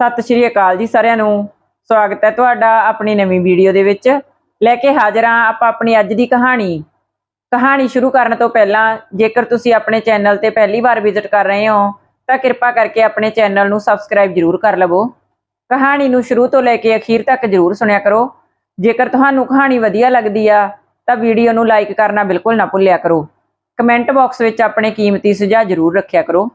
ਸਤਿ ਸ਼੍ਰੀ ਅਕਾਲ ਜੀ ਸਾਰਿਆਂ ਨੂੰ। ਸਵਾਗਤ ਹੈ ਤੁਹਾਡਾ ਆਪਣੀ ਨਵੀਂ ਵੀਡੀਓ ਦੇ ਵਿੱਚ। ਲੈ ਕੇ ਹਾਜ਼ਰ ਹਾਂ ਆਪਾਂ ਆਪਣੀ ਅੱਜ ਦੀ ਕਹਾਣੀ। ਕਹਾਣੀ ਸ਼ੁਰੂ ਕਰਨ ਤੋਂ ਪਹਿਲਾਂ ਜੇਕਰ ਤੁਸੀਂ ਆਪਣੇ ਚੈਨਲ ਤੇ ਪਹਿਲੀ ਵਾਰ ਵਿਜ਼ਿਟ ਕਰ ਰਹੇ ਹੋ, ਤਾਂ ਕਿਰਪਾ ਕਰਕੇ ਆਪਣੇ ਚੈਨਲ ਨੂੰ ਸਬਸਕ੍ਰਾਈਬ ਜ਼ਰੂਰ ਕਰ ਲਵੋ। ਕਹਾਣੀ ਨੂੰ ਸ਼ੁਰੂ ਤੋਂ ਲੈ ਕੇ ਅਖੀਰ ਤੱਕ ਜ਼ਰੂਰ ਸੁਣਿਆ ਕਰੋ। ਜੇਕਰ ਤੁਹਾਨੂੰ ਕਹਾਣੀ ਵਧੀਆ ਲੱਗਦੀ ਆ, ਤਾਂ ਵੀਡੀਓ ਨੂੰ ਲਾਈਕ ਕਰਨਾ ਬਿਲਕੁਲ ਨਾ ਭੁੱਲਿਆ ਕਰੋ। ਕਮੈਂਟ ਬਾਕਸ ਵਿੱਚ ਆਪਣੇ ਕੀਮਤੀ ਸੁਝਾਅ ਜ਼ਰੂਰ ਰੱਖਿਆ ਕਰੋ।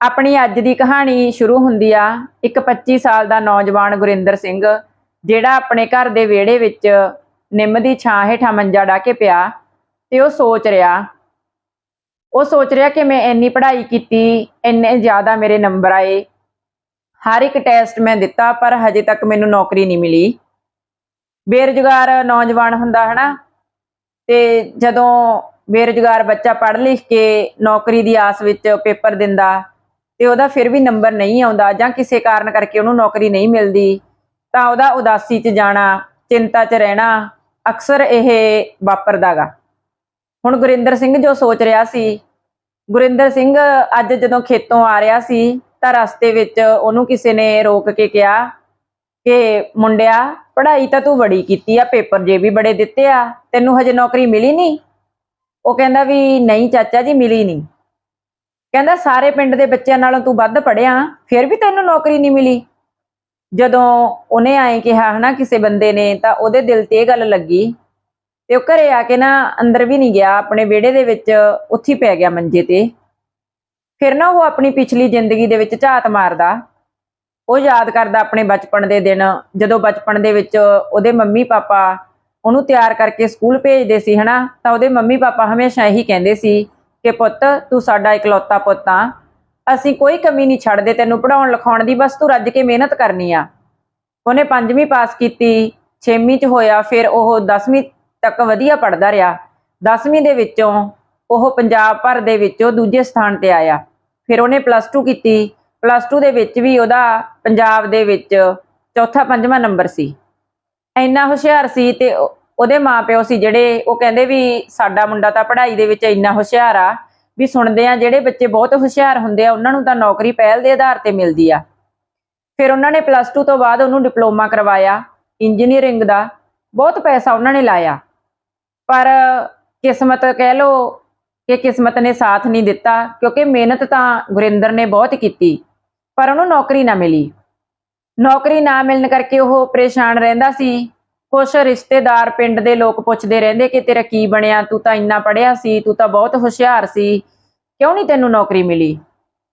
ਆਪਣੀ ਅੱਜ ਦੀ ਕਹਾਣੀ ਸ਼ੁਰੂ ਹੁੰਦੀ ਆ ਇੱਕ 25 ਸਾਲ ਦਾ ਨੌਜਵਾਨ ਗੁਰਿੰਦਰ ਸਿੰਘ, ਜਿਹੜਾ ਆਪਣੇ ਘਰ ਦੇ ਵਿਹੜੇ ਵਿੱਚ ਨਿੰਮ ਦੀ ਛਾਂ ਹੇਠਾਂ ਮੰਜਾ ਢਾ ਕੇ ਪਿਆ ਤੇ ਉਹ ਸੋਚ ਰਿਹਾ, ਉਹ ਸੋਚ ਰਿਹਾ ਕਿ ਮੈਂ ਇੰਨੀ ਪੜ੍ਹਾਈ ਕੀਤੀ, ਇੰਨੇ ਜ਼ਿਆਦਾ ਮੇਰੇ ਨੰਬਰ ਆਏ, ਹਰ ਇੱਕ ਟੈਸਟ ਮੈਂ ਦਿੱਤਾ ਪਰ ਹਜੇ ਤੱਕ ਮੈਨੂੰ ਨੌਕਰੀ ਨਹੀਂ ਮਿਲੀ। ਬੇਰੁਜ਼ਗਾਰ ਨੌਜਵਾਨ ਹੁੰਦਾ ਹਨਾ, ਤੇ ਜਦੋਂ ਬੇਰੁਜ਼ਗਾਰ ਬੱਚਾ ਪੜ੍ਹ ਲਿਖ ਕੇ ਨੌਕਰੀ ਦੀ ਆਸ ਵਿੱਚ ਪੇਪਰ ਦਿੰਦਾ ਤੇ ਉਹਦਾ ਫਿਰ ਵੀ ਨੰਬਰ ਨਹੀਂ ਆਉਂਦਾ ਜਾਂ ਕਿਸੇ ਕਾਰਨ ਕਰਕੇ ਉਹਨੂੰ ਨੌਕਰੀ ਨਹੀਂ ਮਿਲਦੀ, ਤਾਂ ਉਹਦਾ ਉਦਾਸੀ 'ਚ ਜਾਣਾ, ਚਿੰਤਾ 'ਚ ਰਹਿਣਾ ਅਕਸਰ ਇਹ ਵਾਪਰਦਾਗਾ। ਹੁਣ ਗੁਰਿੰਦਰ ਸਿੰਘ ਜੋ ਸੋਚ ਰਿਹਾ ਸੀ, ਗੁਰਿੰਦਰ ਸਿੰਘ ਅੱਜ ਜਦੋਂ ਖੇਤੋਂ ਆ ਰਿਹਾ ਸੀ ਤਾਂ ਰਸਤੇ ਵਿੱਚ ਉਹਨੂੰ ਕਿਸੇ ਨੇ ਰੋਕ ਕੇ ਕਿਹਾ ਕਿ ਮੁੰਡਿਆ, ਪੜ੍ਹਾਈ ਤਾਂ ਤੂੰ ਬੜੀ ਕੀਤੀ ਆ, ਪੇਪਰ ਜੇ ਵੀ ਬੜੇ ਦਿੱਤੇ ਆ, ਤੈਨੂੰ ਹਜੇ ਨੌਕਰੀ ਮਿਲੀ ਨਹੀਂ? ਉਹ ਕਹਿੰਦਾ ਵੀ ਨਹੀਂ ਚਾਚਾ ਜੀ, ਮਿਲੀ ਨਹੀਂ। ਕਹਿੰਦਾ ਸਾਰੇ ਪਿੰਡ ਦੇ ਬੱਚਿਆਂ ਨਾਲੋਂ ਤੂੰ ਵੱਧ ਪੜਿਆ ਫਿਰ ਵੀ ਤੈਨੂੰ ਨੌਕਰੀ ਨਹੀਂ ਮਿਲੀ। ਜਦੋਂ ਉਹਨੇ ਆਏ ਕਿਹਾ ਹਨਾ ਕਿਸੇ ਬੰਦੇ ਨੇ, ਤਾਂ ਉਹਦੇ ਦਿਲ ਤੇ ਇਹ ਗੱਲ ਲੱਗੀ। ਤੇ ਉਹ ਘਰੇ ਆ ਕੇ ਨਾ ਅੰਦਰ ਵੀ ਨਹੀਂ ਗਿਆ, ਆਪਣੇ ਵਿਹੜੇ ਦੇ ਵਿੱਚ ਉੱਥੇ ਪੈ ਗਿਆ ਮੰਜੇ ਤੇ। ਫਿਰ ਨਾ ਉਹ ਆਪਣੀ ਪਿਛਲੀ ਜ਼ਿੰਦਗੀ ਦੇ ਵਿੱਚ ਝਾਤ ਮਾਰਦਾ। ਉਹ ਯਾਦ ਕਰਦਾ ਆਪਣੇ ਬਚਪਨ ਦੇ ਦਿਨ, ਜਦੋਂ ਬਚਪਨ ਦੇ ਵਿੱਚ ਉਹਦੇ ਮੰਮੀ ਪਾਪਾ ਉਹਨੂੰ ਤਿਆਰ ਕਰਕੇ ਸਕੂਲ ਭੇਜਦੇ ਸੀ ਹਨਾ, ਤਾਂ ਉਹਦੇ ਮੰਮੀ ਪਾਪਾ ਹਮੇਸ਼ਾ ਇਹੀ ਕਹਿੰਦੇ ਸੀ ਕਿ ਪੁੱਤ, ਤੂੰ ਸਾਡਾ ਇਕਲੌਤਾ ਪੁੱਤ ਆ। ਅਸੀਂ ਕੋਈ ਕਮੀ ਨਹੀਂ ਛੱਡਦੇ ਤੈਨੂੰ ਪੜਾਉਣ ਲਿਖਾਉਣ ਦੀ, ਬਸ ਤੂੰ ਰੱਜ ਕੇ ਮਿਹਨਤ ਕਰਨੀ ਆ। ਉਹਨੇ ਪੰਜਵੀਂ ਪਾਸ ਕੀਤੀ 6ਵੀਂ ਚ ਹੋਇਆ, ਫਿਰ ਉਹ 10ਵੀਂ ਤੱਕ ਵਧੀਆ ਪੜਦਾ ਰਿਹਾ। 10ਵੀਂ ਦੇ ਵਿੱਚੋਂ ਉਹ ਪੰਜਾਬ ਭਰ ਦੇ ਵਿੱਚੋਂ ਦੂਜੇ ਸਥਾਨ ਤੇ ਆਇਆ। ਫਿਰ ਉਹਨੇ ਪਲੱਸ 2 ਕੀਤੀ। ਪਲੱਸ 2 ਦੇ ਵਿੱਚ ਵੀ ਉਹਦਾ ਪੰਜਾਬ ਦੇ ਵਿੱਚ ਚੌਥਾ ਪੰਜਵਾਂ ਨੰਬਰ ਸੀ। ਇੰਨਾ ਹੁਸ਼ਿਆਰ ਸੀ ਤੇ ਉਹਦੇ ਮਾਪਿਓ ਸੀ ਜਿਹੜੇ, ਉਹ ਕਹਿੰਦੇ ਵੀ ਸਾਡਾ ਮੁੰਡਾ ਤਾਂ ਪੜ੍ਹਾਈ ਦੇ ਵਿੱਚ ਇੰਨਾ ਹੁਸ਼ਿਆਰ ਆ, ਵੀ ਸੁਣਦੇ ਆ, ਜਿਹੜੇ ਬੱਚੇ ਬਹੁਤ ਹੁਸ਼ਿਆਰ ਹੁੰਦੇ ਆ, ਉਹਨਾਂ ਨੂੰ ਤਾਂ ਨੌਕਰੀ ਪਹਿਲ ਦੇ ਆਧਾਰ ਤੇ ਮਿਲਦੀ ਆ। ਫਿਰ ਉਹਨਾਂ ਨੇ ਪਲੱਸ 2 ਤੋਂ ਬਾਅਦ ਉਹਨੂੰ ਡਿਪਲੋਮਾ ਕਰਵਾਇਆ ਇੰਜੀਨੀਅਰਿੰਗ ਦਾ, ਬਹੁਤ ਪੈਸਾ ਉਹਨਾਂ ਨੇ ਲਾਇਆ। ਪਰ ਕਿਸਮਤ ਕਹਿ ਲੋ ਕਿ ਕਿਸਮਤ ਨੇ ਸਾਥ ਨਹੀਂ ਦਿੱਤਾ, ਕਿਉਂਕਿ ਮਿਹਨਤ ਤਾਂ ਗੁਰਿੰਦਰ ਨੇ ਬਹੁਤ ਕੀਤੀ, ਪਰ ਉਹਨੂੰ ਨੌਕਰੀ ਨਾ ਮਿਲੀ। ਨੌਕਰੀ ਨਾ ਮਿਲਣ ਕਰਕੇ ਉਹ ਪਰੇਸ਼ਾਨ ਰਹਿੰਦਾ ਸੀ ਕੁਛ ਰਿਸ਼ਤੇਦਾਰ ਪਿੰਡ ਦੇ ਲੋਕ ਪੁੱਛਦੇ ਰਹਿੰਦੇ ਕਿ ਤੇਰਾ ਕੀ ਬਣਿਆ? ਤੂੰ ਤਾਂ ਇੰਨਾ ਪੜ੍ਹਿਆ ਸੀ, ਤੂੰ ਤਾਂ ਬਹੁਤ ਹੁਸ਼ਿਆਰ ਸੀ। ਕਿਉਂ ਨਹੀਂ ਤੈਨੂੰ ਨੌਕਰੀ ਮਿਲੀ?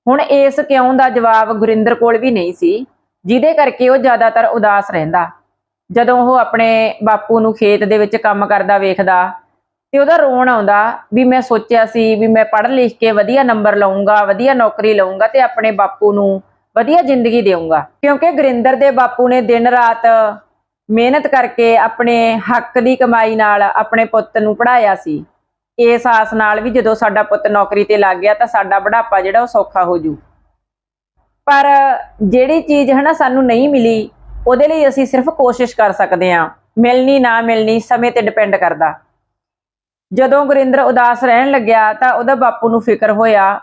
ਹੁਣ ਇਸ ਕਿਉਂ ਦਾ ਜਵਾਬ ਗੁਰਿੰਦਰ ਕੋਲ ਵੀ ਨਹੀਂ ਸੀ, ਜਿਹਦੇ ਕਰਕੇ ਉਹ ਜ਼ਿਆਦਾਤਰ ਉਦਾਸ ਰਹਿੰਦਾ। ਜਦੋਂ ਉਹ ਆਪਣੇ ਬਾਪੂ ਨੂੰ ਖੇਤ ਦੇ ਵਿੱਚ ਕੰਮ ਕਰਦਾ ਵੇਖਦਾ ਤੇ ਉਹਦਾ ਰੋਣ ਆਉਂਦਾ ਵੀ ਮੈਂ ਸੋਚਿਆ ਸੀ ਵੀ ਮੈਂ ਪੜ੍ਹ ਲਿਖ ਕੇ ਵਧੀਆ ਨੰਬਰ ਲਵਾਂਗਾ ਵਧੀਆ ਨੌਕਰੀ ਲਵਾਂਗਾ ਤੇ ਆਪਣੇ ਬਾਪੂ ਨੂੰ ਵਧੀਆ ਜ਼ਿੰਦਗੀ ਦੇਵਾਂਗਾ ਕਿਉਂਕਿ ਗੁਰਿੰਦਰ ਦੇ ਬਾਪੂ ਨੇ ਦਿਨ ਰਾਤ ਮਿਹਨਤ ਕਰਕੇ ਆਪਣੇ ਹੱਕ ਦੀ ਕਮਾਈ ਨਾਲ ਆਪਣੇ ਪੁੱਤ ਨੂੰ ਪੜ੍ਹਾਇਆ ਸੀ। ਇਸ ਆਸ ਨਾਲ ਵੀ ਜਦੋਂ ਸਾਡਾ ਪੁੱਤ ਨੌਕਰੀ ਤੇ ਲੱਗ ਗਿਆ ਤਾਂ ਸਾਡਾ ਬੁਢਾਪਾ ਜਿਹੜਾ ਉਹ ਸੌਖਾ ਹੋ ਜੂ। ਪਰ ਜਿਹੜੀ ਚੀਜ਼ ਹੈ ਨਾ ਸਾਨੂੰ ਨਹੀਂ ਮਿਲੀ, ਉਹਦੇ ਲਈ ਅਸੀਂ ਸਿਰਫ ਕੋਸ਼ਿਸ਼ ਕਰ ਸਕਦੇ ਹਾਂ। ਮਿਲਣੀ ਨਾ ਮਿਲਣੀ ਸਮੇਂ ਤੇ ਡਿਪੈਂਡ ਕਰਦਾ। ਜਦੋਂ ਗੁਰਿੰਦਰ ਉਦਾਸ ਰਹਿਣ ਲੱਗਿਆ ਤਾਂ ਉਹਦਾ ਬਾਪੂ ਨੂੰ ਫਿਕਰ ਹੋਇਆ।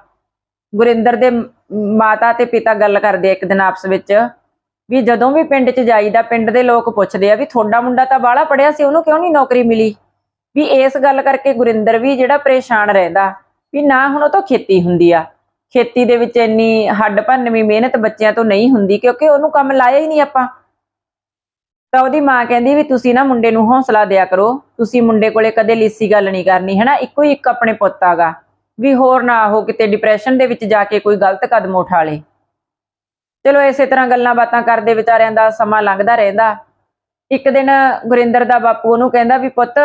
ਗੁਰਿੰਦਰ ਦੇ ਮਾਤਾ ਤੇ ਪਿਤਾ ਗੱਲ ਕਰਦੇ ਇੱਕ ਦਿਨ ਆਪਸ ਵਿੱਚ। ਵੀ ਜਦੋਂ ਵੀ ਪਿੰਡ 'ਚ ਜਾਈਦਾ, ਪਿੰਡ ਦੇ ਲੋਕ ਪੁੱਛਦੇ ਆ ਵੀ ਤੁਹਾਡਾ ਮੁੰਡਾ ਤਾਂ ਬਾਹਲਾ ਪੜਿਆ ਸੀ, ਉਹਨੂੰ ਕਿਉਂ ਨਹੀਂ ਨੌਕਰੀ ਮਿਲੀ? ਵੀ ਇਸ ਗੱਲ ਕਰਕੇ ਗੁਰਿੰਦਰ ਵੀ ਜਿਹੜਾ ਪਰੇਸ਼ਾਨ ਰਹਿੰਦਾ, ਵੀ ਨਾ ਹੁਣ ਉਹ ਤੋਂ ਖੇਤੀ ਹੁੰਦੀ ਆ। ਖੇਤੀ ਦੇ ਵਿੱਚ ਇੰਨੀ ਹੱਡ ਭੰਨਵੀਂ ਮਿਹਨਤ ਬੱਚਿਆਂ ਤੋਂ ਨਹੀਂ ਹੁੰਦੀ, ਕਿਉਂਕਿ ਉਹਨੂੰ ਕੰਮ ਲਾਇਆ ਹੀ ਨਹੀਂ ਆਪਾਂ। ਤਾਂ ਉਹਦੀ ਮਾਂ ਕਹਿੰਦੀ ਵੀ ਤੁਸੀਂ ਨਾ ਮੁੰਡੇ ਨੂੰ ਹੌਸਲਾ ਦਿਆ ਕਰੋ, ਤੁਸੀਂ ਮੁੰਡੇ ਕੋਲੇ ਕਦੇ ਲੀਸੀ ਗੱਲ ਨਹੀਂ ਕਰਨੀ, ਹੈਨਾ? ਇੱਕੋ ਹੀ ਇੱਕ ਆਪਣੇ ਪੁੱਤ ਆਗਾ। ਵੀ ਹੋਰ ਨਾ ਉਹ ਕਿਤੇ ਡਿਪਰੈਸ਼ਨ ਦੇ ਵਿੱਚ ਜਾ ਕੇ ਕੋਈ ਗਲਤ ਕਦਮ ਉਠਾ ਲੇ। ਚਲੋ ਇਸੇ ਤਰ੍ਹਾਂ ਗੱਲਾਂ ਬਾਤਾਂ ਕਰਦੇ ਵਿਚਾਰਿਆਂ ਦਾ ਸਮਾਂ ਲੰਘਦਾ ਰਹਿੰਦਾ। ਇੱਕ ਦਿਨ ਗੁਰਿੰਦਰ ਦਾ ਬਾਪੂ ਉਹਨੂੰ ਕਹਿੰਦਾ ਵੀ ਪੁੱਤ,